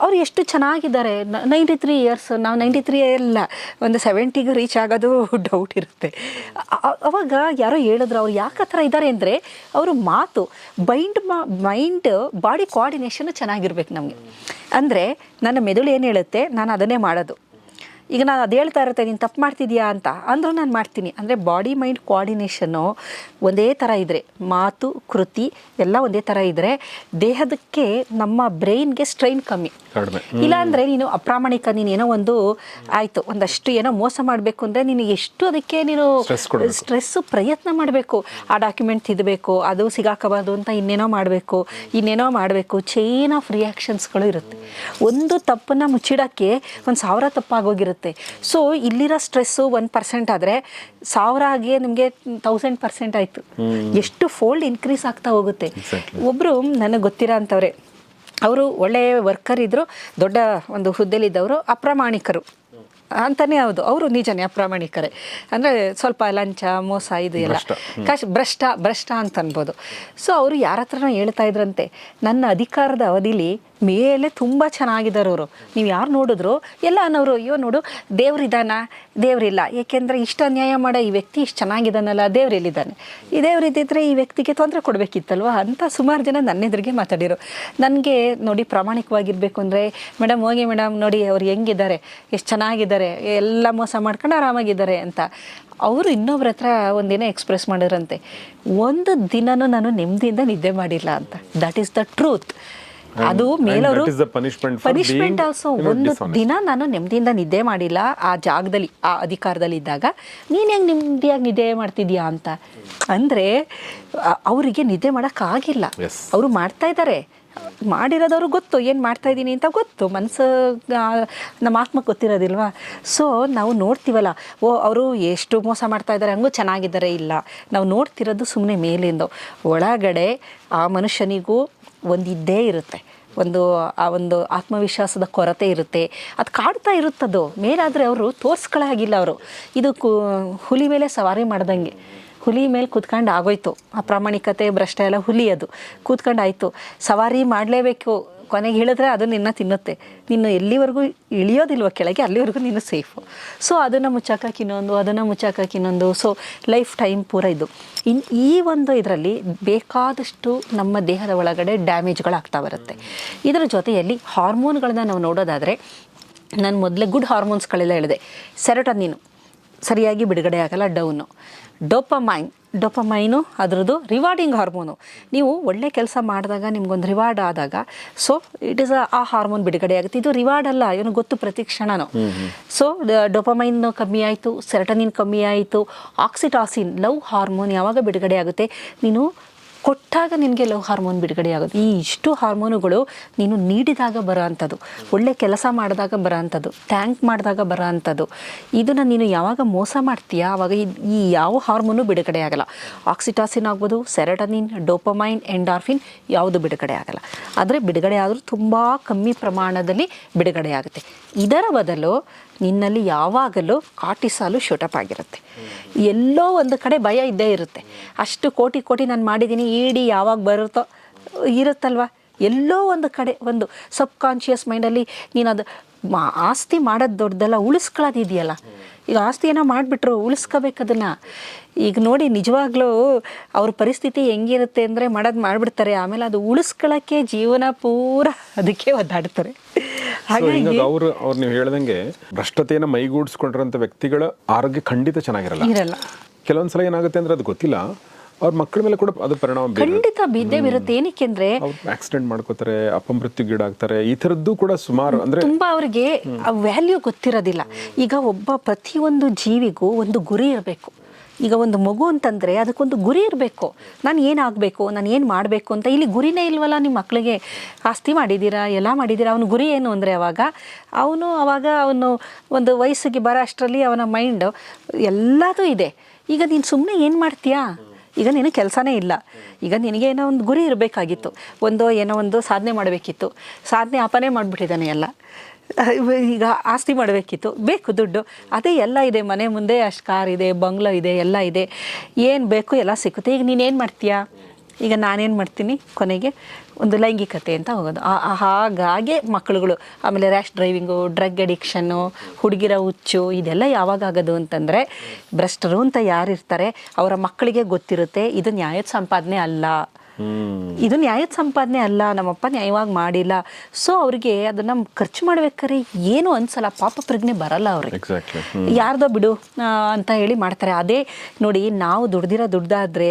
ಅವ್ರು ಎಷ್ಟು ಚೆನ್ನಾಗಿದ್ದಾರೆ. ನೈಂಟಿ ತ್ರೀ ಇಯರ್ಸ್ ನಾವು ನೈಂಟಿ ತ್ರೀ ಎಲ್ಲ ಒಂದು ಸೆವೆಂಟಿಗೆ ರೀಚ್ ಆಗೋದು ಡೌಟ್ ಇರುತ್ತೆ. ಅವಾಗ ಯಾರೋ ಹೇಳಿದ್ರು, ಅವ್ರು ಯಾಕೆ ಆ ಥರ ಇದ್ದಾರೆ ಅಂದರೆ ಅವರು ಮಾತು ಬೈಂಡ್ ಮಾ ಮೈಂಡ್ ಬಾಡಿ ಕೋಆರ್ಡಿನೇಷನ್ ಚೆನ್ನಾಗಿರ್ಬೇಕು ನಮಗೆ. ಅಂದರೆ ನನ್ನ ಮೆದುಳು ಏನು ಹೇಳುತ್ತೆ, ನಾನು ಅದನ್ನೇ ಮಾಡೋದು. ಈಗ ನಾನು ಅದು ಹೇಳ್ತಾ ಇರುತ್ತೆ ನೀನು ತಪ್ಪು ಮಾಡ್ತಿದ್ಯಾ ಅಂತ. ಅಂದರೂ ನಾನು ಮಾಡ್ತೀನಿ. ಅಂದರೆ ಬಾಡಿ ಮೈಂಡ್ ಕೋಆರ್ಡಿನೇಷನ್ನು ಒಂದೇ ಥರ ಇದ್ದರೆ ಮಾತು ಕೃತಿ ಎಲ್ಲ ಒಂದೇ ಥರ ಇದ್ದರೆ ದೇಹದಕ್ಕೆ ನಮ್ಮ ಬ್ರೈನ್ಗೆ ಸ್ಟ್ರೈನ್ ಕಮ್ಮಿ. ಇಲ್ಲಾಂದರೆ ಇಲ್ಲ ಅಂದರೆ ನೀನು ಅಪ್ರಾಮಾಣಿಕ ನೀನು ಏನೋ ಒಂದು ಆಯಿತು ಒಂದಷ್ಟು ಏನೋ ಮೋಸ ಮಾಡಬೇಕು ಅಂದರೆ ನೀನು ಎಷ್ಟು ಅದಕ್ಕೆ ನೀನು. ಸ್ಟ್ರೆಸ್ಸು ಪ್ರಯತ್ನ ಮಾಡಬೇಕು. ಆ ಡಾಕ್ಯುಮೆಂಟ್ ತಿದ್ದಬೇಕು ಅದು ಸಿಗಾಕಬಾರ್ದು ಅಂತ ಇನ್ನೇನೋ ಮಾಡಬೇಕು ಇನ್ನೇನೋ ಮಾಡಬೇಕು. ಚೈನ್ ಆಫ್ ರಿಯಾಕ್ಷನ್ಸ್ಗಳು ಇರುತ್ತೆ. ಒಂದು ತಪ್ಪನ್ನು ಮುಚ್ಚಿಡೋಕ್ಕೆ ಒಂದು ಸಾವಿರ ತಪ್ಪಾಗೋಗಿರುತ್ತೆ. ಆಗುತ್ತೆ ಸೊ ಇಲ್ಲಿರೋ ಸ್ಟ್ರೆಸ್ಸು ಒನ್ ಪರ್ಸೆಂಟ್ ಆದರೆ ಸಾವಿರ ಆಗಿ ನಿಮಗೆ ತೌಸಂಡ್ ಪರ್ಸೆಂಟ್ ಆಯಿತು. ಎಷ್ಟು ಫೋಲ್ಡ್ ಇನ್ಕ್ರೀಸ್ ಆಗ್ತಾ ಹೋಗುತ್ತೆ. ಒಬ್ಬರು ನನಗೆ ಗೊತ್ತಿರೋ ಅಂಥವ್ರೆ ಅವರು ಒಳ್ಳೆಯ ವರ್ಕರ್ ಇದ್ದರು ದೊಡ್ಡ ಒಂದು ಹುದ್ದೆಲಿದ್ದವರು ಅಪ್ರಾಮಾಣಿಕರು. ಅಂತಲೇ ಹೌದು. ಅವರು ನಿಜನೇ ಅಪ್ರಾಮಾಣಿಕರೇ. ಅಂದರೆ ಸ್ವಲ್ಪ ಲಂಚ ಮೋಸ ಇದು ಎಲ್ಲ. ಕಾಶ್ ಭ್ರಷ್ಟ ಭ್ರಷ್ಟ ಅಂತ ಅನ್ಬೋದು ಸೊ ಅವರು ಯಾರ ಹತ್ರನೂ ಹೇಳ್ತಾ ಇದ್ರಂತೆ ನನ್ನ ಅಧಿಕಾರದ ಅವಧಿಲಿ ಮೇಲೆ ತುಂಬ ಚೆನ್ನಾಗಿದ್ದಾರೆ ಅವರು. ನೀವು ಯಾರು ನೋಡಿದ್ರು? ಎಲ್ಲ ಅನ್ನೋರು ಅಯ್ಯೋ ನೋಡು ದೇವ್ರಿದ್ದಾನ ದೇವ್ರಿಲ್ಲ ಏಕೆಂದರೆ ಇಷ್ಟು ಅನ್ಯಾಯ ಮಾಡೋ ಈ ವ್ಯಕ್ತಿ ಇಷ್ಟು ಚೆನ್ನಾಗಿದ್ದಾನಲ್ಲ ದೇವ್ರೆಲ್ಲಿದ್ದಾನೆ ಈ ದೇವ್ರಿದ್ದಿದ್ರೆ ಈ ವ್ಯಕ್ತಿಗೆ ತೊಂದರೆ ಕೊಡಬೇಕಿತ್ತಲ್ವ? ಅಂತ ಸುಮಾರು ಜನ ನನ್ನ ಎದುರಿಗೆ ಮಾತಾಡಿರು ನನಗೆ ನೋಡಿ ಪ್ರಾಮಾಣಿಕವಾಗಿರಬೇಕು ಅಂದರೆ ಮೇಡಮ್ ಹೋಗಿ ಮೇಡಮ್ ನೋಡಿ ಅವ್ರು ಹೆಂಗಿದ್ದಾರೆ? ಎಷ್ಟು ಚೆನ್ನಾಗಿದ್ದಾರೆ ಎಲ್ಲ ಮೋಸ ಮಾಡ್ಕೊಂಡು ಆರಾಮಾಗಿದ್ದಾರೆ ಅಂತ. ಅವರು ಇನ್ನೊಬ್ರ ಹತ್ರ ಒಂದಿನ ಎಕ್ಸ್ಪ್ರೆಸ್ ಮಾಡಿದ್ರಂತೆ. ಒಂದು ದಿನನೂ ನಾನು ನೆಮ್ಮದಿಯಿಂದ ನಿದ್ದೆ ಮಾಡಿಲ್ಲ ಅಂತ. ದಟ್ ಈಸ್ ದ ಟ್ರೂತ್ ಅದು ಮೇಲವರು ಪನಿಷ್ಮೆಂಟ್ ಆಲ್ಸೋ ಒಂದು ದಿನ ನಾನು ನೆಮ್ಮದಿಯಿಂದ ನಿದ್ದೆ ಮಾಡಿಲ್ಲ ಆ ಜಾಗದಲ್ಲಿ ಆ ಅಧಿಕಾರದಲ್ಲಿ ಇದ್ದಾಗ ನೀನು ಹೆಂಗೆ ನೆಮ್ಮದಿಯಾಗಿ ನಿದ್ದೆ ಮಾಡ್ತಿದ್ಯಾ ಅಂತ. ಅಂದರೆ ಅವರಿಗೆ ನಿದ್ದೆ ಮಾಡೋಕ್ಕಾಗಿಲ್ಲ ಆಗಿಲ್ಲ. ಅವರು ಮಾಡ್ತಾ ಇದ್ದಾರೆ. ಮಾಡಿರೋದವ್ರು ಗೊತ್ತು, ಏನು ಮಾಡ್ತಾ ಇದ್ದೀನಿ ಅಂತ ಗೊತ್ತು. ಮನಸ್ಸು ನಮ್ಮ ಆತ್ಮಕ್ಕೆ ಗೊತ್ತಿರೋದಿಲ್ವಾ? ಸೊ ನಾವು ನೋಡ್ತೀವಲ್ಲ, ಓ, ಅವರು ಎಷ್ಟು ಮೋಸ ಮಾಡ್ತಾ ಇದ್ದಾರೆ, ಹಂಗೂ ಚೆನ್ನಾಗಿದ್ದಾರೆ ಇಲ್ಲ. ನಾವು ನೋಡ್ತಿರೋದು ಸುಮ್ಮನೆ ಮೇಲಿಂದ. ಒಳಗಡೆ ಆ ಮನುಷ್ಯನಿಗೂ ಒಂದು ಇದ್ದೇ ಇರುತ್ತೆ. ಒಂದು, ಆ ಒಂದು ಆತ್ಮವಿಶ್ವಾಸದ ಕೊರತೆ ಇರುತ್ತೆ. ಅದು ಕಾಡ್ತಾ ಇರುತ್ತದು. ಮೇಲಾದರೆ ಅವರು ತೋರಿಸ್ಕೊಳ್ಳಾಗಿಲ್ಲ ಅವರು. ಇದು ಕು, ಹುಲಿ ಮೇಲೆ ಸವಾರಿ ಮಾಡ್ದಂಗೆ. ಹುಲಿ ಮೇಲೆ ಕೂತ್ಕೊಂಡು ಆಗೋಯ್ತು. ಆ ಪ್ರಾಮಾಣಿಕತೆ, ಭ್ರಷ್ಟ ಎಲ್ಲ ಹುಲಿ ಅದು ಕೂತ್ಕೊಂಡು ಆಯಿತು. ಸವಾರಿ ಮಾಡಲೇಬೇಕು. ಕೊನೆಗೆ ಹೇಳಿದ್ರೆ ಅದು ನಿನ್ನ ತಿನ್ನುತ್ತೆ. ನಿನ್ನ ಎಲ್ಲಿವರೆಗೂ ಇಳಿಯೋದಿಲ್ವ ಕೆಳಗೆ, ಅಲ್ಲಿವರೆಗೂ ನೀನು ಸೇಫು ಸೊ ಅದನ್ನು ಮುಚ್ಚಾಕಕ್ಕೆ ಇನ್ನೊಂದು, ಅದನ್ನು ಮುಚ್ಚಾಕಕ್ಕೆ ಇನ್ನೊಂದು. ಸೊ ಲೈಫ್ ಟೈಮ್ ಪೂರ ಇದು. ಇನ್ ಈ ಒಂದು ಇದರಲ್ಲಿ ಬೇಕಾದಷ್ಟು ನಮ್ಮ ದೇಹದ ಒಳಗಡೆ ಡ್ಯಾಮೇಜ್ಗಳಾಗ್ತಾ ಬರುತ್ತೆ. ಇದರ ಜೊತೆಯಲ್ಲಿ ಹಾರ್ಮೋನ್ಗಳನ್ನ ನಾವು ನೋಡೋದಾದರೆ, ನಾನು ಮೊದಲೇ ಗುಡ್ ಹಾರ್ಮೋನ್ಸ್ಗಳೆಲ್ಲ ಹೇಳಿದೆ. ಸೆರೋಟನಿನು ಸರಿಯಾಗಿ ಬಿಡುಗಡೆ ಆಗಲ್ಲ ಡೌನು ಡೋಪಮೈನ್. ಡೋಪಮೈನು ಅದರದ್ದು ರಿವಾರ್ಡಿಂಗ್ ಹಾರ್ಮೋನು ನೀವು ಒಳ್ಳೆ ಕೆಲಸ ಮಾಡಿದಾಗ ನಿಮ್ಗೊಂದು ರಿವಾರ್ಡ್ ಆದಾಗ so it is a hormone ಬಿಡುಗಡೆ ಆಗುತ್ತೆ. ಇದು ರಿವಾರ್ಡ್ ಅಲ್ಲ ಇವನು ಗೊತ್ತು ಪ್ರತಿ ಕ್ಷಣನೂ ಸೊ ಡೋಪಮೈನ್ ಕಮ್ಮಿ ಆಯಿತು ಸೆರಟನಿನ್ ಕಮ್ಮಿ ಆಯಿತು ಆಕ್ಸಿಟಾಸಿನ್ ಲವ್ ಹಾರ್ಮೋನ್ ಯಾವಾಗ ಬಿಡುಗಡೆ ಆಗುತ್ತೆ ನೀನು ಕೊಟ್ಟಾಗ ನಿನಗೆ ಲವ್ ಹಾರ್ಮೋನ್ ಬಿಡುಗಡೆ ಆಗೋದು. ಈ ಇಷ್ಟು ಹಾರ್ಮೋನುಗಳು ನೀನು ನೀಡಿದಾಗ ಬರೋ ಅಂಥದ್ದು. ಒಳ್ಳೆ ಕೆಲಸ ಮಾಡಿದಾಗ ಬರೋ ಅಂಥದ್ದು. ಥ್ಯಾಂಕ್ ಮಾಡಿದಾಗ ಬರೋ ಅಂಥದ್ದು. ಇದನ್ನು ನೀನು ಯಾವಾಗ ಮೋಸ ಮಾಡ್ತೀಯಾ? ಆವಾಗ ಈ- ಈ ಯಾವ ಹಾರ್ಮೋನು ಬಿಡುಗಡೆ ಆಗಲ್ಲ. ಆಕ್ಸಿಟಾಸಿನ್ ಆಗ್ಬೋದು ಸೆರಟನಿನ್ ಡೋಪಮೈನ್ ಎಂಡಾರ್ಫಿನ್ ಯಾವುದು ಬಿಡುಗಡೆ ಆಗಲ್ಲ. ಆದರೆ ಬಿಡುಗಡೆ ಆದರೂ ತುಂಬ ಕಮ್ಮಿ ಪ್ರಮಾಣದಲ್ಲಿ ಬಿಡುಗಡೆ ಆಗುತ್ತೆ. ಇದರ ಬದಲು ನಿನ್ನಲ್ಲಿ ಯಾವಾಗಲೂ ಕಾಟಿಸಾಲು ಶೂಟಪ್ ಆಗಿರುತ್ತೆ. ಎಲ್ಲೋ ಒಂದು ಕಡೆ ಭಯ ಇದ್ದೇ ಇರುತ್ತೆ. ಅಷ್ಟು ಕೋಟಿ ಕೋಟಿ ನಾನು ಮಾಡಿದ್ದೀನಿ ಇಡಿ ಯಾವಾಗ ಬರುತ್ತೋ ಇರುತ್ತಲ್ವ? ಎಲ್ಲೋ ಒಂದು ಕಡೆ ಒಂದು ಸಬ್ ಕಾನ್ಷಿಯಸ್ ಮೈಂಡಲ್ಲಿ ನೀನು ಅದು ಆಸ್ತಿ ಮಾಡೋದು ದೊಡ್ಡದಲ್ಲ, ಉಳಿಸ್ಕೊಳ್ಳೋದಿದೆಯಲ್ಲ. ಈಗ ಆಸ್ತಿ ಏನೋ ಮಾಡಿಬಿಟ್ರು ಉಳಿಸ್ಕೋಬೇಕು ಅದನ್ನು. ಈಗ ನೋಡಿ ನಿಜವಾಗ್ಲೂ ಅವ್ರ ಪರಿಸ್ಥಿತಿ ಹೆಂಗಿರುತ್ತೆ ಅಂದರೆ ಮಾಡೋದು ಮಾಡಿಬಿಡ್ತಾರೆ. ಆಮೇಲೆ ಅದು ಉಳಿಸ್ಕೊಳ್ಳೋಕ್ಕೆ ಜೀವನ ಪೂರ ಅದಕ್ಕೆ ಒದ್ದಾಡ್ತಾರೆ. ಅವರು ಅವ್ರು ನೀವು ಹೇಳ್ದಂಗೆ ಭ್ರಷ್ಟತೆಯನ್ನು ಮೈಗೂಡಿಸ್ಕೊಂಡಿರೋಂಥ ವ್ಯಕ್ತಿಗಳ ಆರೋಗ್ಯ ಖಂಡಿತ ಚೆನ್ನಾಗಿರಲ್ಲ. ಇರಲ್ಲ. ಕೆಲವೊಂದ್ಸಲ ಏನಾಗುತ್ತೆ ಅಂದ್ರೆ ಅದು ಗೊತ್ತಿಲ್ಲ. ಅವ್ರ ಮಕ್ಕಳ ಮೇಲೆ ಕೂಡ ಅದು ಪರಿಣಾಮ ಖಂಡಿತ ಬಿದ್ದೇ ಬಿರುತ್ತೆ ಏನಕ್ಕೆ ಅಂದ್ರೆ ಆಕ್ಸಿಡೆಂಟ್ ಮಾಡ್ಕೋತಾರೆ ಅಪಮೃತ್ಯುಗೀಡಾಗ್ತಾರೆ ಈ ಥರದ್ದು ಕೂಡ ಸುಮಾರು ಅಂದ್ರೆ ತುಂಬಾ ಅವರಿಗೆ ಆ ವ್ಯಾಲ್ಯೂ ಗೊತ್ತಿರೋದಿಲ್ಲ. ಈಗ ಒಬ್ಬ ಪ್ರತಿಯೊಂದು ಜೀವಿಗೂ ಒಂದು ಗುರಿ ಇರಬೇಕು. ಈಗ ಒಂದು ಮಗು ಅಂತಂದ್ರೆ ಅದಕ್ಕೊಂದು ಗುರಿ ಇರಬೇಕು. ನಾನು ಏನಾಗಬೇಕು ನಾನು ಏನು ಮಾಡಬೇಕು ಅಂತ ಇಲ್ಲಿ ಗುರಿನೇ ಇಲ್ವಲ್ಲ ನಿಮ್ಮ ಮಕ್ಕಳಿಗೆ ಆಸ್ತಿ ಮಾಡಿದ್ದೀರಾ ಎಲ್ಲ ಮಾಡಿದ್ದೀರಾ ಅವನ ಗುರಿ ಏನು ಅಂದರೆ ಅವಾಗ ಅವನು ಅವಾಗ ಅವನು ಒಂದು ವಯಸ್ಸಿಗೆ ಬರೋ ಅಷ್ಟರಲ್ಲಿ ಅವನ ಮೈಂಡ್ ಎಲ್ಲದೂ ಇದೆ. ಈಗ ನೀನು ಸುಮ್ಮನೆ ಏನು ಮಾಡ್ತೀಯಾ? ಈಗ ನಿನಗೆ ಕೆಲಸನೇ ಇಲ್ಲ. ಈಗ ನಿನಗೆ ಏನೋ ಒಂದು ಗುರಿ ಇರಬೇಕಾಗಿತ್ತು. ಒಂದು ಏನೋ ಒಂದು ಸಾಧನೆ ಮಾಡಬೇಕಿತ್ತು. ಸಾಧನೆ ಅಪನೇ ಮಾಡಿಬಿಟ್ಟಿದ್ದಾನೆ ಎಲ್ಲ. ಈಗ ಆಸ್ತಿ ಮಾಡಬೇಕಿತ್ತು. ಬೇಕು ದುಡ್ಡು. ಅದೇ ಎಲ್ಲ ಇದೆ. ಮನೆ ಮುಂದೆ ಅಷ್ಟು ಕಾರ್ ಇದೆ, ಬಂಗ್ಲೋ ಇದೆ, ಎಲ್ಲ ಇದೆ. ಏನು ಬೇಕು ಎಲ್ಲ ಸಿಕ್ಕುತ್ತೆ. ಈಗ ನೀನೇನು ಮಾಡ್ತೀಯಾ? ಈಗ ನಾನೇನು ಮಾಡ್ತೀನಿ ಕೊನೆಗೆ ಒಂದು ಲೈಂಗಿಕತೆ ಅಂತ ಹೋಗೋದು. ಹಾಗಾಗಿ ಮಕ್ಕಳುಗಳು ಆಮೇಲೆ ರ್ಯಾಶ್ ಡ್ರೈವಿಂಗು ಡ್ರಗ್ ಅಡಿಕ್ಷನ್ನು ಹುಡುಗಿರ ಹುಚ್ಚು ಇದೆಲ್ಲ ಯಾವಾಗ ಆಗೋದು ಅಂತಂದರೆ ಭ್ರಷ್ಟರು ಅಂತ ಯಾರಿರ್ತಾರೆ ಅವರ ಮಕ್ಕಳಿಗೆ ಗೊತ್ತಿರುತ್ತೆ ಇದು ನ್ಯಾಯದ ಸಂಪಾದನೆ ಅಲ್ಲ. ಇದು ನ್ಯಾಯದ ಸಂಪಾದನೆ ಅಲ್ಲ ನಮ್ಮಪ್ಪ ನ್ಯಾಯವಾಗಿ ಮಾಡಿಲ್ಲ. ಸೊ ಅವ್ರಿಗೆ ಅದನ್ನ ಖರ್ಚು ಮಾಡ್ಬೇಕಾದ್ರೆ ಏನು ಅನ್ಸಲ್ಲ ಪಾಪ ಪ್ರಜ್ಞೆ ಬರಲ್ಲ ಅವ್ರಿಗೆ. ಯಾರ್ದೋ ಬಿಡು ಅಂತ ಹೇಳಿ ಮಾಡ್ತಾರೆ. ಅದೇ ನೋಡಿ ನಾವು ದುಡ್ದಿರೋ ದುಡ್ದಾದ್ರೆ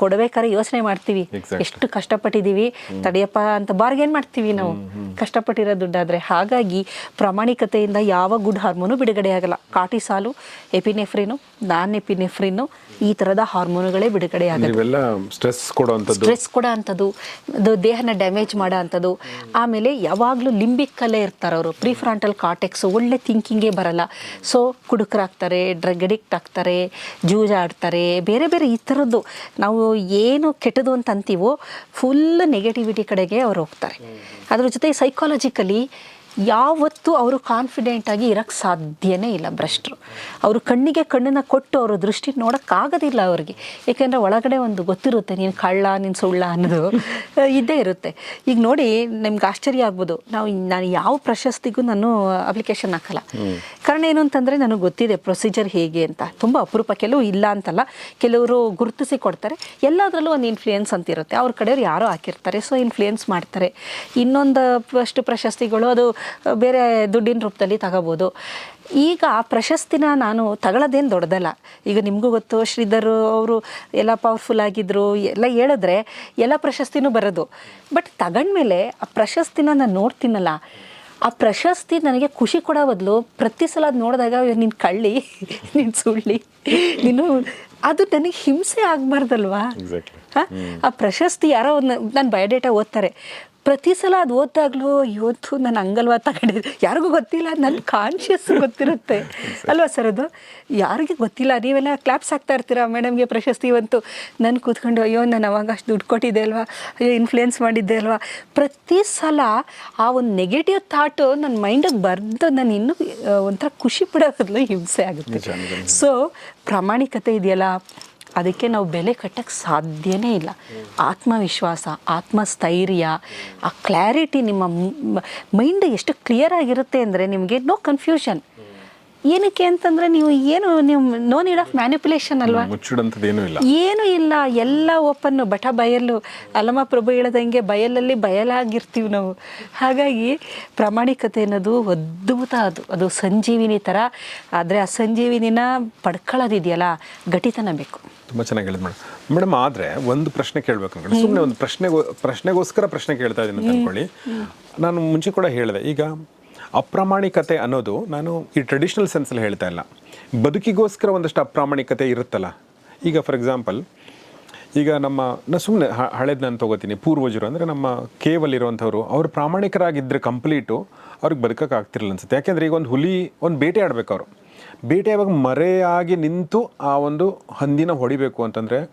ಕೊಡ್ಬೇಕಾದ್ರೆ ಯೋಚನೆ ಮಾಡ್ತೀವಿ. ಎಷ್ಟು ಕಷ್ಟಪಟ್ಟಿದ್ದೀವಿ ತಡೆಯಪ್ಪ ಅಂತ ಬಾರ್ಗೇನ್ ಮಾಡ್ತೀವಿ ನಾವು. ಕಷ್ಟಪಟ್ಟಿರೋ ದುಡ್ಡಾದರೆ ಹಾಗಾಗಿ ಪ್ರಾಮಾಣಿಕತೆಯಿಂದ ಯಾವ ಗುಡ್ ಹಾರ್ಮೋನು ಬಿಡುಗಡೆ ಆಗಲ್ಲ. ಕಾಟಿಸಾಲು ಎಪಿನೆಫ್ರಿನು ನಾನ್ ಎಪಿನೆಫ್ರಿನು ಈ ಥರದ ಹಾರ್ಮೋನುಗಳೇ ಬಿಡುಗಡೆ ಆಗಲ್ಲ ಸ್ಟ್ರೆಸ್ ಕೊಡುವಂಥದ್ದು ಸ್ಟ್ರೆಸ್ ಕೊಡೋ ಅಂಥದ್ದು ದೇಹನ ಡ್ಯಾಮೇಜ್ ಮಾಡೋ ಅಂಥದ್ದು ಆಮೇಲೆ ಯಾವಾಗಲೂ ಲಿಂಬಿಕ್ಕಲ್ಲೇ ಇರ್ತಾರೆ ಅವರು. ಪ್ರಿಫ್ರಾಂಟಲ್ ಕಾರ್ಟೆಕ್ಸ್ ಒಳ್ಳೆ ಥಿಂಕಿಂಗೇ ಬರಲ್ಲ. ಸೊ ಕುಡುಕರಾಗ್ತಾರೆ ಡ್ರಗ್ ಅಡಿಕ್ಟ್ ಆಗ್ತಾರೆ ಜೂಜಾಡ್ತಾರೆ ಬೇರೆ ಬೇರೆ ಈ ಥರದ್ದು ನಾವು ಏನು ಕೆಟ್ಟದು ಅಂತ ಅಂತೀವೋ ಫುಲ್ ನೆಗೆಟಿವಿಟಿ ಕಡೆಗೆ ಅವ್ರು ಹೋಗ್ತಾರೆ. ಅದ್ರ ಜೊತೆ ಸೈಕಾಲಜಿಕಲಿ ಯಾವತ್ತೂ ಅವರು ಕಾನ್ಫಿಡೆಂಟ್ ಆಗಿ ಇರಕ್ಕೆ ಸಾಧ್ಯನೇ ಇಲ್ಲ ಭ್ರಷ್ಟರು. ಅವರು ಕಣ್ಣಿಗೆ ಕಣ್ಣನ್ನು ಕೊಟ್ಟು ಅವರ ದೃಷ್ಟಿ ನೋಡೋಕ್ಕಾಗೋದಿಲ್ಲ ಅವ್ರಿಗೆ. ಏಕೆಂದರೆ ಒಳಗಡೆ ಒಂದು ಗೊತ್ತಿರುತ್ತೆ ನೀನು ಕಳ್ಳ ನೀನು ಸುಳ್ಳ ಅನ್ನೋದು ಇದ್ದೇ ಇರುತ್ತೆ. ಈಗ ನೋಡಿ ನಿಮ್ಗೆ ಆಶ್ಚರ್ಯ ಆಗ್ಬೋದು. ನಾವು ನಾನು ಯಾವ ಪ್ರಶಸ್ತಿಗೂ ನಾನು ಅಪ್ಲಿಕೇಶನ್ ಹಾಕಲ್ಲ. ಕಾರಣ ಏನು ಅಂತಂದರೆ ನನಗೆ ಗೊತ್ತಿದೆ ಪ್ರೊಸೀಜರ್ ಹೇಗೆ ಅಂತ. ತುಂಬ ಅಪರೂಪ. ಕೆಲವು ಇಲ್ಲ ಅಂತಲ್ಲ ಕೆಲವರು ಗುರುತಿಸಿ ಕೊಡ್ತಾರೆ. ಎಲ್ಲದರಲ್ಲೂ ಒಂದು ಇನ್ಫ್ಲೂಯೆನ್ಸ್ ಅಂತ ಇರುತ್ತೆ. ಅವ್ರ ಕಡೆಯವ್ರು ಯಾರೋ ಹಾಕಿರ್ತಾರೆ. ಸೊ ಇನ್ಫ್ಲೂಯೆನ್ಸ್ ಮಾಡ್ತಾರೆ. ಇನ್ನೊಂದು ಅಷ್ಟು ಪ್ರಶಸ್ತಿಗಳು ಅದು ಬೇರೆ ದುಡ್ಡಿನ ರೂಪದಲ್ಲಿ ತಗೋಬೋದು. ಈಗ ಆ ಪ್ರಶಸ್ತಿನ ನಾನು ತಗೊಳ್ಳೋದೇನು ದೊಡ್ಡದಲ್ಲ. ಈಗ ನಿಮಗೂ ಗೊತ್ತು ಶ್ರೀಧರ್ ಅವರು ಎಲ್ಲ ಪವರ್ಫುಲ್ ಆಗಿದ್ರು ಎಲ್ಲ ಹೇಳಿದ್ರೆ ಎಲ್ಲ ಪ್ರಶಸ್ತಿನೂ ಬರೋದು. ಬಟ್ ತಗೊಂಡ್ಮೇಲೆ ಆ ಪ್ರಶಸ್ತಿನ ನಾನು ನೋಡ್ತೀನಲ್ಲ ಆ ಪ್ರಶಸ್ತಿ ನನಗೆ ಖುಷಿ ಕೊಡೋ ಬದಲು ಪ್ರತಿ ಸಲ ಅದು ನೋಡಿದಾಗ ನೀನು ಕಳ್ಳಿ ನೀನು ಸುಳ್ಳಿ ನೀನು ಅದು ನನಗೆ ಹಿಂಸೆ ಆಗಬಾರ್ದಲ್ವಾ? ಆ ಪ್ರಶಸ್ತಿ ಯಾರೋ ಒಂದು ನಾನು ಬಯೋಡೇಟಾ ಓದ್ತಾರೆ. ಪ್ರತಿ ಸಲ ಅದು ಓದ್ತಾಗ್ಲೂ ಇವತ್ತು ನಾನು ಹಂಗಲ್ವಾ ತಗೊಂಡಿದ್ದೆ ಯಾರಿಗೂ ಗೊತ್ತಿಲ್ಲ ನನ್ನ ಕಾನ್ಶಿಯಸ್ ಗೊತ್ತಿರುತ್ತೆ. ಅಲ್ವಾ ಸರ್ ಅದು? ಯಾರಿಗೆ ಗೊತ್ತಿಲ್ಲ ನೀವೆಲ್ಲ ಕ್ಲಾಪ್ಸ್ ಹಾಕ್ತಾ ಇರ್ತೀರಾ? ಮೇಡಮ್ಗೆ ಪ್ರಶಸ್ತಿ ಬಂತು. ನಾನು ಕೂತ್ಕೊಂಡು ಅಯ್ಯೋ ನಾನು ಅವಾಗ ಅಷ್ಟು ದುಡ್ಡು ಕೊಟ್ಟಿದ್ದೆ ಅಲ್ವಾ? ಅಯ್ಯೋ ಇನ್ಫ್ಲುಯೆನ್ಸ್ ಮಾಡಿದ್ದೆ ಅಲ್ವಾ? ಪ್ರತಿ ಸಲ ಆ ಒಂದು ನೆಗೆಟಿವ್ ಥಾಟು ನನ್ನ ಮೈಂಡಿಗೆ ಬರೆದು ನಾನು ಇನ್ನೂ ಒಂಥರ ಖುಷಿ ಪಡೋ ಬದಲು ಹಿಂಸೆ ಆಗುತ್ತೆ. ಸೊ ಪ್ರಾಮಾಣಿಕತೆ ಇದೆಯಲ್ಲ? ಅದಕ್ಕೆ ನಾವು ಬೆಲೆ ಕಟ್ಟಕ್ಕೆ ಸಾಧ್ಯನೇ ಇಲ್ಲ. ಆತ್ಮವಿಶ್ವಾಸ ಆತ್ಮಸ್ಥೈರ್ಯ ಆ ಕ್ಲಾರಿಟಿ ನಿಮ್ಮ ಮೈಂಡ್ ಎಷ್ಟು ಕ್ಲಿಯರ್ ಆಗಿರುತ್ತೆ ಅಂದರೆ ನಿಮಗೆ ನೋ ಕನ್ಫ್ಯೂಷನ್ ಏನಕ್ಕೆ ಅಂತಂದರೆ ನೀವು ಏನು ನೀವು ನೋ ನೀಡ್ ಆಫ್ ಮ್ಯಾನಿಪುಲೇಷನ್ ಅಲ್ವಾ? ಏನು ಏನೂ ಇಲ್ಲ. ಏನೂ ಇಲ್ಲ. ಎಲ್ಲ ಓಪನ್ನು ಬಟ ಬಯಲು ಅಲಮ ಪ್ರಭು ಹೇಳ್ದಂಗೆ ಬಯಲಲ್ಲಿ ಬಯಲಾಗಿರ್ತೀವಿ ನಾವು. ಹಾಗಾಗಿ ಪ್ರಾಮಾಣಿಕತೆ ಅನ್ನೋದು ಅದ್ಭುತ ಅದು. ಅದು ಸಂಜೀವಿನಿ ಥರ. ಆದರೆ ಆ ಸಂಜೀವಿನಿನ ಪಡ್ಕೊಳ್ಳೋದಿದೆಯಲ್ಲ ಘಟಿತನ ಬೇಕು. ತುಂಬ ಚೆನ್ನಾಗಿ ಹೇಳಿದ್ ಮೇಡಮ್. ಮೇಡಮ್ ಆದರೆ ಒಂದು ಪ್ರಶ್ನೆ ಕೇಳಬೇಕು ಅನ್ಕೊಂಡು ಸುಮ್ಮನೆ ಒಂದು ಪ್ರಶ್ನೆಗೋ ಪ್ರಶ್ನೆಗೋಸ್ಕರ ಪ್ರಶ್ನೆ ಕೇಳ್ತಾ ಇದ್ದೀನಿ ಅಂತ ಅನ್ಕೊಳ್ಳಿ. ನಾನು ಮುಂಚೆ ಕೂಡ ಹೇಳಿದೆ. ಈಗ ಅಪ್ರಾಮಾಣಿಕತೆ ಅನ್ನೋದು ನಾನು ಈ ಟ್ರೆಡಿಷನಲ್ ಸೆನ್ಸಲ್ಲಿ ಹೇಳ್ತಾ ಇಲ್ಲ. ಬದುಕಿಗೋಸ್ಕರ ಒಂದಷ್ಟು ಅಪ್ರಾಮಾಣಿಕತೆ ಇರುತ್ತಲ್ಲ. ಈಗ ಫಾರ್ ಎಕ್ಸಾಂಪಲ್ ಈಗ ನಮ್ಮ ನಾ ಸುಮ್ಮನೆ ಹಳೇದು ನಾನು ತಗೋತೀನಿ. ಪೂರ್ವಜರು ಅಂದರೆ ನಮ್ಮ ಕೇವಲ್ ಇರುವಂಥವ್ರು ಅವ್ರು ಪ್ರಾಮಾಣಿಕರಾಗಿದ್ದರೆ ಕಂಪ್ಲೀಟು ಅವ್ರಿಗೆ ಬದುಕಕ್ಕೆ ಆಗ್ತಿರಲಿಲ್ಲ ಅನ್ಸುತ್ತೆ. ಯಾಕೆಂದರೆ ಈಗ ಒಂದು ಹುಲಿ ಒಂದು ಬೇಟೆ ಆಡಬೇಕು ಅವರು. ಬೇಟೆ ಯಾವಾಗ ಮರೆಯಾಗಿ ನಿಂತು ಆ ಒಂದು ಹಂದಿನ ಹೊಡಿಬೇಕು ಅಂತಂದರೆ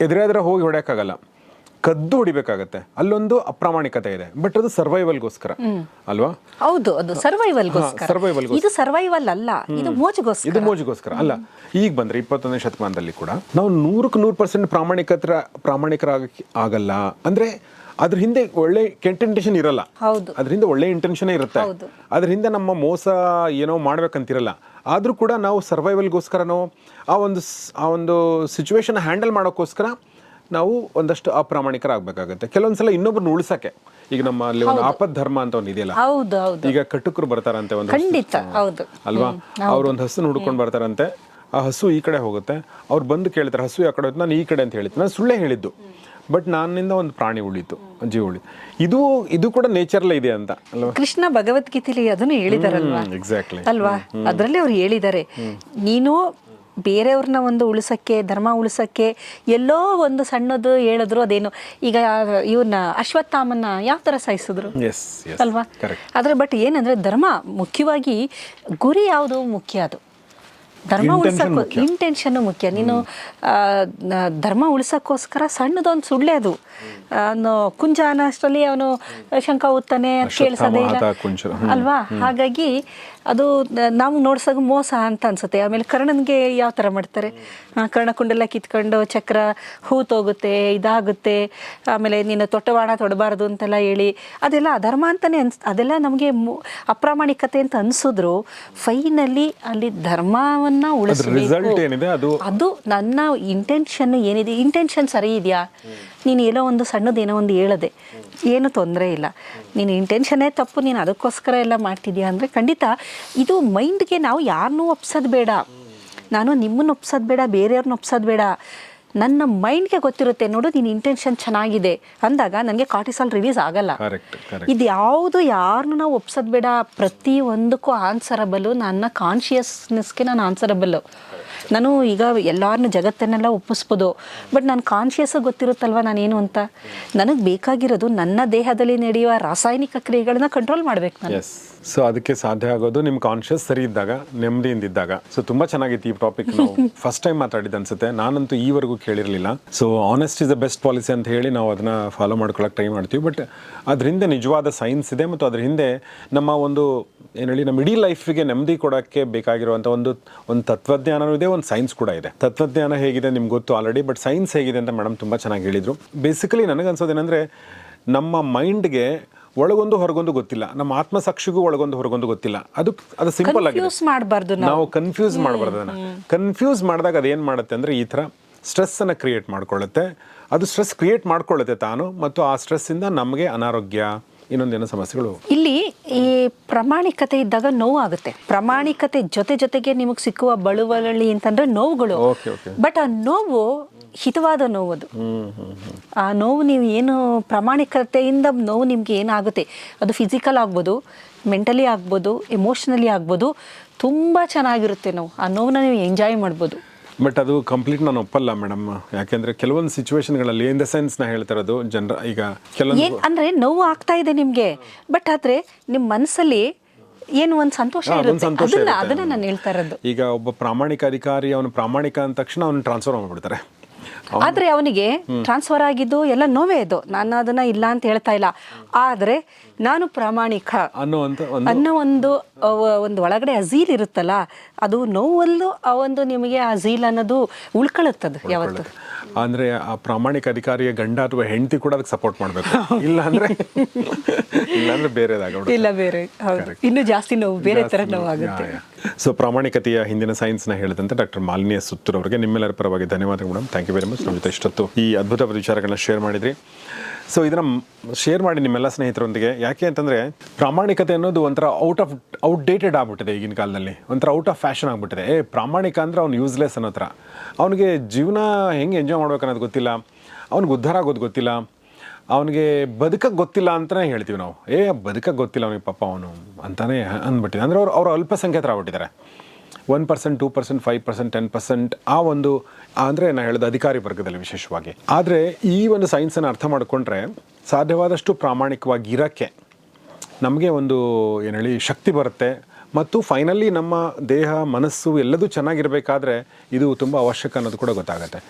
ಎದುರೆದ್ರೆ ಹೋಗಿ ಹೊಡೆಯೋಕ್ಕಾಗಲ್ಲ. ಕದ್ದು ಹೊಡಿಬೇಕಾಗತ್ತೆ. ಅಲ್ಲೊಂದು ಅಪ್ರಾಮಾಣಿಕತೆ ಇದೆ. ಬಟ್ ಅದು ಸರ್ವೈವಲ್ಗೋಸ್ಕರ ಅಲ್ವಾ? ಹೌದು ಅದು ಸರ್ವೈವಲ್ಗೋಸ್ಕರ ಸರ್ವೈವಲ್ ಗೋಸ್ಕರ. ಇದು ಸರ್ವೈವಲ್ ಅಲ್ಲ ಇದು ಮೋಜಿಗೋಸ್ಕರ. ಇದು ಮೋಜಿಗೋಸ್ಕರ. ಅಲ್ಲ ಈಗ ಬಂದ್ರೆ ಇಪ್ಪತ್ತೊಂದನೇ ಶತಮಾನದಲ್ಲಿ ಕೂಡ ನಾವು ನೂರಕ್ಕೆ ನೂರು ಪರ್ಸೆಂಟ್ ಪ್ರಾಮಾಣಿಕತರ ಪ್ರಾಮಾಣಿಕರಾಗಕ್ಕೆ ಆಗಲ್ಲ. ಅಂದ್ರೆ ಅದ್ರ ಹಿಂದೆ ಒಳ್ಳೆ ಇಂಟೆನ್ಷನ್ ಇರಲ್ಲ. ಹೌದು. ಅದ್ರ ಹಿಂದೆ ಒಳ್ಳೆ ಇಂಟೆನ್ಷನ್ ಇರುತ್ತೆ. ಅದ್ರ ಹಿಂದೆ ನಮ್ಮ ಮೋಸ ಏನೋ ಮಾಡ್ಬೇಕಂತಿರಲ್ಲ. ಆದ್ರೂ ಕೂಡ ನಾವು ಸರ್ವೈವಲ್ಗೋಸ್ಕರನೋ ಆ ಒಂದು ಆ ಒಂದು ಸಿಚುವೇಶನ್ ಹ್ಯಾಂಡಲ್ ಮಾಡೋಕ್ಕೋಸ್ಕರ ನಾವು ಒಂದಷ್ಟು ಅಪ್ರಾಮಾಣಿಕರಾಗಬೇಕಾಗುತ್ತೆ. ಕೆಲವೊಂದ್ಸಲ ಇನ್ನೊಬ್ಬರನ್ನ ಉಳಿಸಕ್ಕೆ ಈಗ ನಮ್ಮ ಅಲ್ಲಿ ಒಂದು ಆಪತ್ ಧರ್ಮ ಅಂತ ಒಂದು ಇದೆಯಲ್ಲ? ಈಗ ಕಟುಕರು ಬರ್ತಾರಂತೆ ಒಂದು ಖಂಡಿತ ಹೌದು. ಅಲ್ವಾ? ಅವ್ರು ಒಂದು ಹಸು ಹುಡ್ಕೊಂಡು ಬರ್ತಾರಂತೆ. ಆ ಹಸು ಈ ಕಡೆ ಹೋಗುತ್ತೆ. ಅವ್ರು ಬಂದು ಕೇಳ್ತಾರೆ ಹಸು ಯಾಕಡೆ ಹೋಯ್ತು ನಾನು ಈ ಕಡೆ ಅಂತ ಹೇಳಿದ್ದೆ ನಾನು ಸುಳ್ಳೇ ಹೇಳಿದ್ದು. ಬಟ್ ನನ್ನಿಂದ ಒಂದು ಪ್ರಾಣಿ ಉಳಿತು ಜೀವ ಉಳಿತು. ಇದು ಇದು ಕೂಡ ನೇಚರ್ಲೇ ಇದೆ ಅಂತ ಅಲ್ವಾ? ಕೃಷ್ಣ ಭಗವದ್ಗೀತೆಲಿ ಅದನ್ನು ಹೇಳಿದಾರಲ್ವಾ? ಎಕ್ಸಾಕ್ಟ್ಲಿ ಅಲ್ವಾ? ಅದರಲ್ಲಿ ಅವ್ರು ಹೇಳಿದ್ದಾರೆ ನೀನು ಬೇರೆಯವ್ರನ್ನ ಒಂದು ಉಳಿಸಕ್ಕೆ ಧರ್ಮ ಉಳಿಸಕ್ಕೆ ಎಲ್ಲೋ ಒಂದು ಸಣ್ಣದು ಹೇಳಿದ್ರು ಅದೇನು ಈಗ ಇವ್ರನ್ನ ಅಶ್ವತ್ಥಾಮನ್ನ ಯಾವ ಥರ ಸಾಯಿಸಿದ್ರು? ಅಲ್ವಾ? ಆದರೆ ಬಟ್ ಏನಂದ್ರೆ ಧರ್ಮ ಮುಖ್ಯವಾಗಿ ಗುರಿ ಯಾವುದು ಮುಖ್ಯ ಅದು. ಧರ್ಮ ಉಳಿಸಕ್ಕೋ. ಇಂಟೆನ್ಷನ್ ಮುಖ್ಯ. ನೀನು ಧರ್ಮ ಉಳಿಸೋಕ್ಕೋಸ್ಕರ ಸಣ್ಣದೊಂದು ಸುಳ್ಳೆ ಅದು. ಕುಂಜ ಅನ್ನೋಷ್ಟರಲ್ಲಿ ಅವನು ಶಂಕ ಉತ್ತಾನೆ ಕೇಳಿಸೋದೇ ಇಲ್ಲ. ಅಲ್ವಾ? ಹಾಗಾಗಿ ಅದು ನಾವು ನೋಡ್ಸಾಗ ಮೋಸ ಅಂತ ಅನ್ಸುತ್ತೆ. ಆಮೇಲೆ ಕರ್ಣನ್ಗೆ ಯಾವ ಥರ ಮಾಡ್ತಾರೆ? ಕರ್ಣಕುಂಡೆಲ್ಲ ಕಿತ್ಕೊಂಡು ಚಕ್ರ ಹೂತೋಗುತ್ತೆ ಇದಾಗುತ್ತೆ. ಆಮೇಲೆ ನೀನು ತೊಟ್ಟವಾಣ ತೊಡಬಾರ್ದು ಅಂತೆಲ್ಲ ಹೇಳಿ ಅದೆಲ್ಲ ಅಧರ್ಮ ಅಂತಾನೆ ಅನ್ಸ್ ಅದೆಲ್ಲ ನಮಗೆ ಅಪ್ರಾಮಾಣಿಕತೆ ಅಂತ ಅನ್ಸಿದ್ರು. ಫೈನಲ್ಲಿ ಅಲ್ಲಿ ಧರ್ಮವನ್ನ ಉಳಿಸಬೇಕು. ಅದು ನನ್ನ ಇಂಟೆನ್ಷನ್ ಏನಿದೆ? ಇಂಟೆನ್ಷನ್ ಸರಿ ಇದೆಯಾ? ನೀನು ಏನೋ ಒಂದು ಸಣ್ಣದೇನೋ ಒಂದು ಹೇಳದೆ. ಏನು ತೊಂದರೆ ಇಲ್ಲ. ನೀನು ಇಂಟೆನ್ಷನ್ನೇ ತಪ್ಪು ನೀನು ಅದಕ್ಕೋಸ್ಕರ ಎಲ್ಲ ಮಾಡ್ತಿದ್ಯಾ ಅಂದರೆ ಖಂಡಿತ ಇದು ಮೈಂಡ್ಗೆ ನಾವು ಯಾರನ್ನೂ ಒಪ್ಸೋದು ಬೇಡ. ನಾನು ನಿಮ್ಮನ್ನು ಒಪ್ಸೋದು ಬೇಡ ಬೇರೆಯವ್ರನ್ನ ಒಪ್ಸೋದು ಬೇಡ. ನನ್ನ ಮೈಂಡ್ಗೆ ಗೊತ್ತಿರುತ್ತೆ ನೋಡು ನಿನ್ನ ಇಂಟೆನ್ಷನ್ ಚೆನ್ನಾಗಿದೆ ಅಂದಾಗ ನನಗೆ ಕಾರ್ಟಿಸಾಲ್ ರಿಲೀಸ್ ಆಗಲ್ಲ. ಇದು ಯಾವುದು ಯಾರನ್ನೂ ನಾವು ಒಪ್ಸೋದು ಬೇಡ. ಪ್ರತಿಯೊಂದಕ್ಕೂ ಆನ್ಸರಬಲ್ಲು ನನ್ನ ಕಾನ್ಷಿಯಸ್ನೆಸ್ಗೆ ನಾನು ಆನ್ಸರಬಲ್ಲು ನಾನು ಈಗ ಎಲ್ಲರನ್ನೂ ಜಗತ್ತನ್ನೆಲ್ಲ ಒಪ್ಪಿಸ್ಬೋದು. ಬಟ್ ನಾನು ಕಾನ್ಷಿಯಸ್ಸಾಗಿ ಗೊತ್ತಿರುತ್ತಲ್ವ ನಾನೇನು ಅಂತ? ನನಗೆ ಬೇಕಾಗಿರೋದು ನನ್ನ ದೇಹದಲ್ಲಿ ನಡೆಯುವ ರಾಸಾಯನಿಕ ಕ್ರಿಯೆಗಳನ್ನ ಕಂಟ್ರೋಲ್ ಮಾಡ್ಬೇಕು ನಾನು. ಸೊ ಅದಕ್ಕೆ ಸಾಧ್ಯ ಆಗೋದು ನಿಮ್ಮ ಕಾನ್ಷಿಯಸ್ ಸರಿ ಇದ್ದಾಗ ನೆಮ್ಮದಿಯಿಂದ ಇದ್ದಾಗ. ಸೊ ತುಂಬಾ ಚೆನ್ನಾಗಿತ್ತು ಈ ಟಾಪಿಕ್ ನಾವು. ಫಸ್ಟ್ ಟೈಮ್ ಮಾತಾಡಿದ್ದು ಅನ್ಸುತ್ತೆ. ನಾನಂತೂ ಈವರೆಗೂ ಕೇಳಿರಲಿಲ್ಲ. So honest is the best policy ಅಂತ ಹೇಳಿ ನಾವು ಅದನ್ನ ಫಾಲೋ ಮಾಡ್ಕೊಳ್ಳೋಕೆ ಟ್ರೈ ಮಾಡ್ತೀವಿ. ಬಟ್ ಅದ್ರ ಹಿಂದೆ ನಿಜವಾದ ಸೈನ್ಸ್ ಇದೆ ಮತ್ತು ಅದ್ರ ಹಿಂದೆ ನಮ್ಮ ಒಂದು ಏನು ಹೇಳಿ ನಮ್ಮ ಇಡೀ ಲೈಫಿಗೆ ನೆಮ್ಮದಿ ಕೊಡೋಕ್ಕೆ ಬೇಕಾಗಿರುವಂಥ ಒಂದು ಒಂದು ತತ್ವಜ್ಞಾನನೂ ಇದೆ ಒಂದು ಸೈನ್ಸ್ ಕೂಡ ಇದೆ. ತತ್ವಜ್ಞಾನ ಹೇಗಿದೆ ನಿಮ್ಗೆ ಗೊತ್ತು ಆಲ್ರೆಡಿ ಬಟ್ ಸೈನ್ಸ್ ಹೇಗಿದೆ ಅಂತ ಮೇಡಮ್ ತುಂಬ ಚೆನ್ನಾಗಿ ಹೇಳಿದರು. ಬೇಸಿಕಲಿ ನನಗನ್ಸೋದೇನೆಂದರೆ ನಮ್ಮ ಮೈಂಡ್ಗೆ ಒಳಗೊಂದು ಹೊರಗೊಂದು ಗೊತ್ತಿಲ್ಲ. ನಮ್ಮ ಆತ್ಮ ಸಾಕ್ಷಿಗೂ ಒಳಗೊಂದು ಹೊರಗೊಂದು ಗೊತ್ತಿಲ್ಲ. ಅದು ಅದು ಸಿಂಪಲ್ ಮಾಡಬಾರ್ದು ನಾವು. ಕನ್ಫ್ಯೂಸ್ ಮಾಡಬಾರ್ದು ಅದನ್ನು. ಕನ್ಫ್ಯೂಸ್ ಮಾಡಿದಾಗ ಅದೇನು ಮಾಡುತ್ತೆ ಅಂದರೆ ಈ ಥರ ಸ್ಟ್ರೆಸ್ಸನ್ನು ಕ್ರಿಯೇಟ್ ಮಾಡ್ಕೊಳ್ಳುತ್ತೆ. ಅದು ಸ್ಟ್ರೆಸ್ ಕ್ರಿಯೇಟ್ ಮಾಡ್ಕೊಳ್ಳುತ್ತೆ ತಾನು ಮತ್ತು ಆ ಸ್ಟ್ರೆಸ್ಸಿಂದ ನಮಗೆ ಅನಾರೋಗ್ಯ ಇನ್ನೊಂದೇನೋ ಸಮಸ್ಯೆಗಳು ಇಲ್ಲಿ ಈ ಪ್ರಾಮಾಣಿಕತೆ ಇದ್ದಾಗ ನೋವು ಆಗುತ್ತೆ. ಪ್ರಾಮಾಣಿಕತೆ ಜೊತೆ ಜೊತೆಗೆ ನಿಮಗೆ ಸಿಕ್ಕುವ ಬಳುವಳಿ ಅಂತಂದ್ರೆ ನೋವುಗಳು. ಓಕೆ ಓಕೆ ಬಟ್ ಆ ನೋವು ಹಿತವಾದ ನೋವು ಅದು ಆ ನೋವು ನೀವು ಏನು ಪ್ರಾಮಾಣಿಕತೆಯಿಂದ ನೋವು ನಿಮಗೆ ಏನಾಗುತ್ತೆ? ಅದು ಫಿಸಿಕಲ್ ಆಗ್ಬೋದು ಮೆಂಟಲಿ ಆಗ್ಬೋದು ಎಮೋಷನಲಿ ಆಗ್ಬೋದು ತುಂಬ ಚೆನ್ನಾಗಿರುತ್ತೆ ನಾವು. ಆ ನೋವನ್ನ ನೀವು ಎಂಜಾಯ್ ಮಾಡ್ಬೋದು. ಬಟ್ ಅದು ಕಂಪ್ಲೀಟ್ ನಾನು ಒಪ್ಪಲ್ಲ ಮೇಡಮ್ ಯಾಕೆಂದ್ರೆ ಕೆಲವೊಂದು ಸಿಚುವೇಶನ್ಗಳಲ್ಲಿ ಇನ್ ದ ಸೆನ್ಸ್ ನಾ ಹೇಳ್ತಿರೋದು ಜನರ ಈಗ ಕೆಲವೊಂದು ಅಂದ್ರೆ ನೋವು ಆಗ್ತಾ ಇದೆ ನಿಮ್ಗೆ ಬಟ್ ಆದ್ರೆ ನಿಮ್ಮ ಮನಸ್ಸಲ್ಲಿ ಏನು ಒಂದು ಸಂತೋಷ ಅದನ್ನ ನಾನು ಹೇಳ್ತಾ ಇರೋದು. ಈಗ ಒಬ್ಬ ಪ್ರಾಮಾಣಿಕ ಅಧಿಕಾರಿ ಅವನು ಪ್ರಾಮಾಣಿಕ ಅಂದ ತಕ್ಷಣ ಅವನು ಟ್ರಾನ್ಸ್ಫರ್ ಮಾಡ್ಬಿಡ್ತಾರೆ. ಆದ್ರೆ ಅವನಿಗೆ ಟ್ರಾನ್ಸ್ಫರ್ ಆಗಿದ್ದು ಎಲ್ಲ ನೋವೇ ಇದು ನಾನು ಅದನ್ನ ಇಲ್ಲ ಅಂತ ಹೇಳ್ತಾ ಇಲ್ಲ. ಆದ್ರೆ ನಾನು ಪ್ರಾಮಾಣಿಕ ಅನ್ನೋ ಒಂದು ಅನ್ನೋ ಒಂದು ಒಳಗಡೆ ಅಜೀಲ್ ಇರುತ್ತಲ್ಲ ಅದು ನೋವಲ್ಲೂ ಆ ಒಂದು ನಿಮಗೆ ಅಜೀಲ್ ಅನ್ನೋದು ಉಳ್ಕೊಳ್ಳುತ್ತದು ಯಾವತ್ತು. ಅಂದ್ರೆ ಆ ಪ್ರಾಮಾಣಿಕ ಅಧಿಕಾರಿಯ ಗಂಡ ಅಥವಾ ಹೆಂಡತಿ ಕೂಡ ಅದಕ್ಕೆ ಸಪೋರ್ಟ್ ಮಾಡಬೇಕು. ಇಲ್ಲ ಅಂದ್ರೆ ಇಲ್ಲ ಬೇರೆ ಹೌದು. ಇನ್ನು ಜಾಸ್ತಿ ನೋವು ಬೇರೆ ತರ ನೋವು. ಆಗುತ್ತೆ ಸೊ ಪ್ರಾಮಾಣಿಕತೆಯ ಹಿಂದಿನ ಸೈನ್ಸ್ನ ಹೇಳಿದಂತೆ ಡಾಕ್ಟರ್ ಮಾಲಿನಿಯ ಸುತ್ತೂರ್ ಅವರಿಗೆ ನಿಮ್ಮೆಲ್ಲರ ಪರವಾಗಿ ಧನ್ಯವಾದಗಳು madam thank you very much ನಮ್ಮ ಜೊತೆ ಇಷ್ಟೊತ್ತು ಈ ಅದ್ಭುತವಾದ ವಿಚಾರಗಳನ್ನ ಶೇರ್ ಮಾಡಿದ್ರಿ. ಸೊ ಇದನ್ನ ಶೇರ್ ಮಾಡಿ ನಿಮ್ಮೆಲ್ಲ ಸ್ನೇಹಿತರೊಂದಿಗೆ. ಯಾಕೆ ಅಂತಂದ್ರೆ, ಪ್ರಾಮಾಣಿಕತೆ ಅನ್ನೋದು ಒಂಥರ ಔಟ್ ಆಫ್ ಔಟ್ಡೇಟೆಡ್ ಆಗ್ಬಿಟ್ಟಿದೆ ಈಗಿನ ಕಾಲದಲ್ಲಿ. ಒಂಥರ ಔಟ್ ಆಫ್ ಫ್ಯಾಷನ್ ಆಗಿಬಿಟ್ಟಿದೆ. ಏ, ಪ್ರಾಮಾಣಿಕ ಅಂದ್ರೆ ಅವ್ನು ಯೂಸ್ಲೆಸ್ ಅನ್ನೋ ಥರ. ಅವನಿಗೆ ಜೀವನ ಹೆಂಗೆ ಎಂಜಾಯ್ ಮಾಡ್ಬೇಕು ಅನ್ನೋದು ಗೊತ್ತಿಲ್ಲ. ಅವ್ನಿಗೆ ಉದ್ಧಾರ ಆಗೋದು ಗೊತ್ತಿಲ್ಲ. ಅವನಿಗೆ ಬದುಕಕ್ಕೆ ಗೊತ್ತಿಲ್ಲ ಅಂತಲೇ ಹೇಳ್ತೀವಿ ನಾವು. ಏ ಬದುಕಕ್ಕೆ ಗೊತ್ತಿಲ್ಲ ಅವನಿಗೆ ಪಾಪ ಅವನು ಅಂತಲೇ ಅಂದ್ಬಿಟ್ಟಿದೆ. ಅಂದರೆ ಅವ್ರು, ಅವರು ಅಲ್ಪಸಂಖ್ಯಾತರಾಗ್ಬಿಟ್ಟಿದ್ದಾರೆ. One percent two percent five percent ten percent ಆ ಒಂದು ಅಂದರೆ ನಾನು ಹೇಳಿದ ಅಧಿಕಾರಿ ವರ್ಗದಲ್ಲಿ ವಿಶೇಷವಾಗಿ. ಆದರೆ ಈ ಒಂದು ಸೈನ್ಸನ್ನು ಅರ್ಥ ಮಾಡಿಕೊಂಡ್ರೆ ಸಾಧ್ಯವಾದಷ್ಟು ಪ್ರಾಮಾಣಿಕವಾಗಿ ಇರೋಕ್ಕೆ ನಮಗೆ ಒಂದು, ಏನು ಹೇಳಿ, ಶಕ್ತಿ ಬರುತ್ತೆ. ಮತ್ತು ಫೈನಲಿ ನಮ್ಮ ದೇಹ, ಮನಸ್ಸು ಎಲ್ಲದೂ ಚೆನ್ನಾಗಿರಬೇಕಾದ್ರೆ ಇದು ತುಂಬ ಅವಶ್ಯಕ ಅನ್ನೋದು ಕೂಡ ಗೊತ್ತಾಗುತ್ತೆ.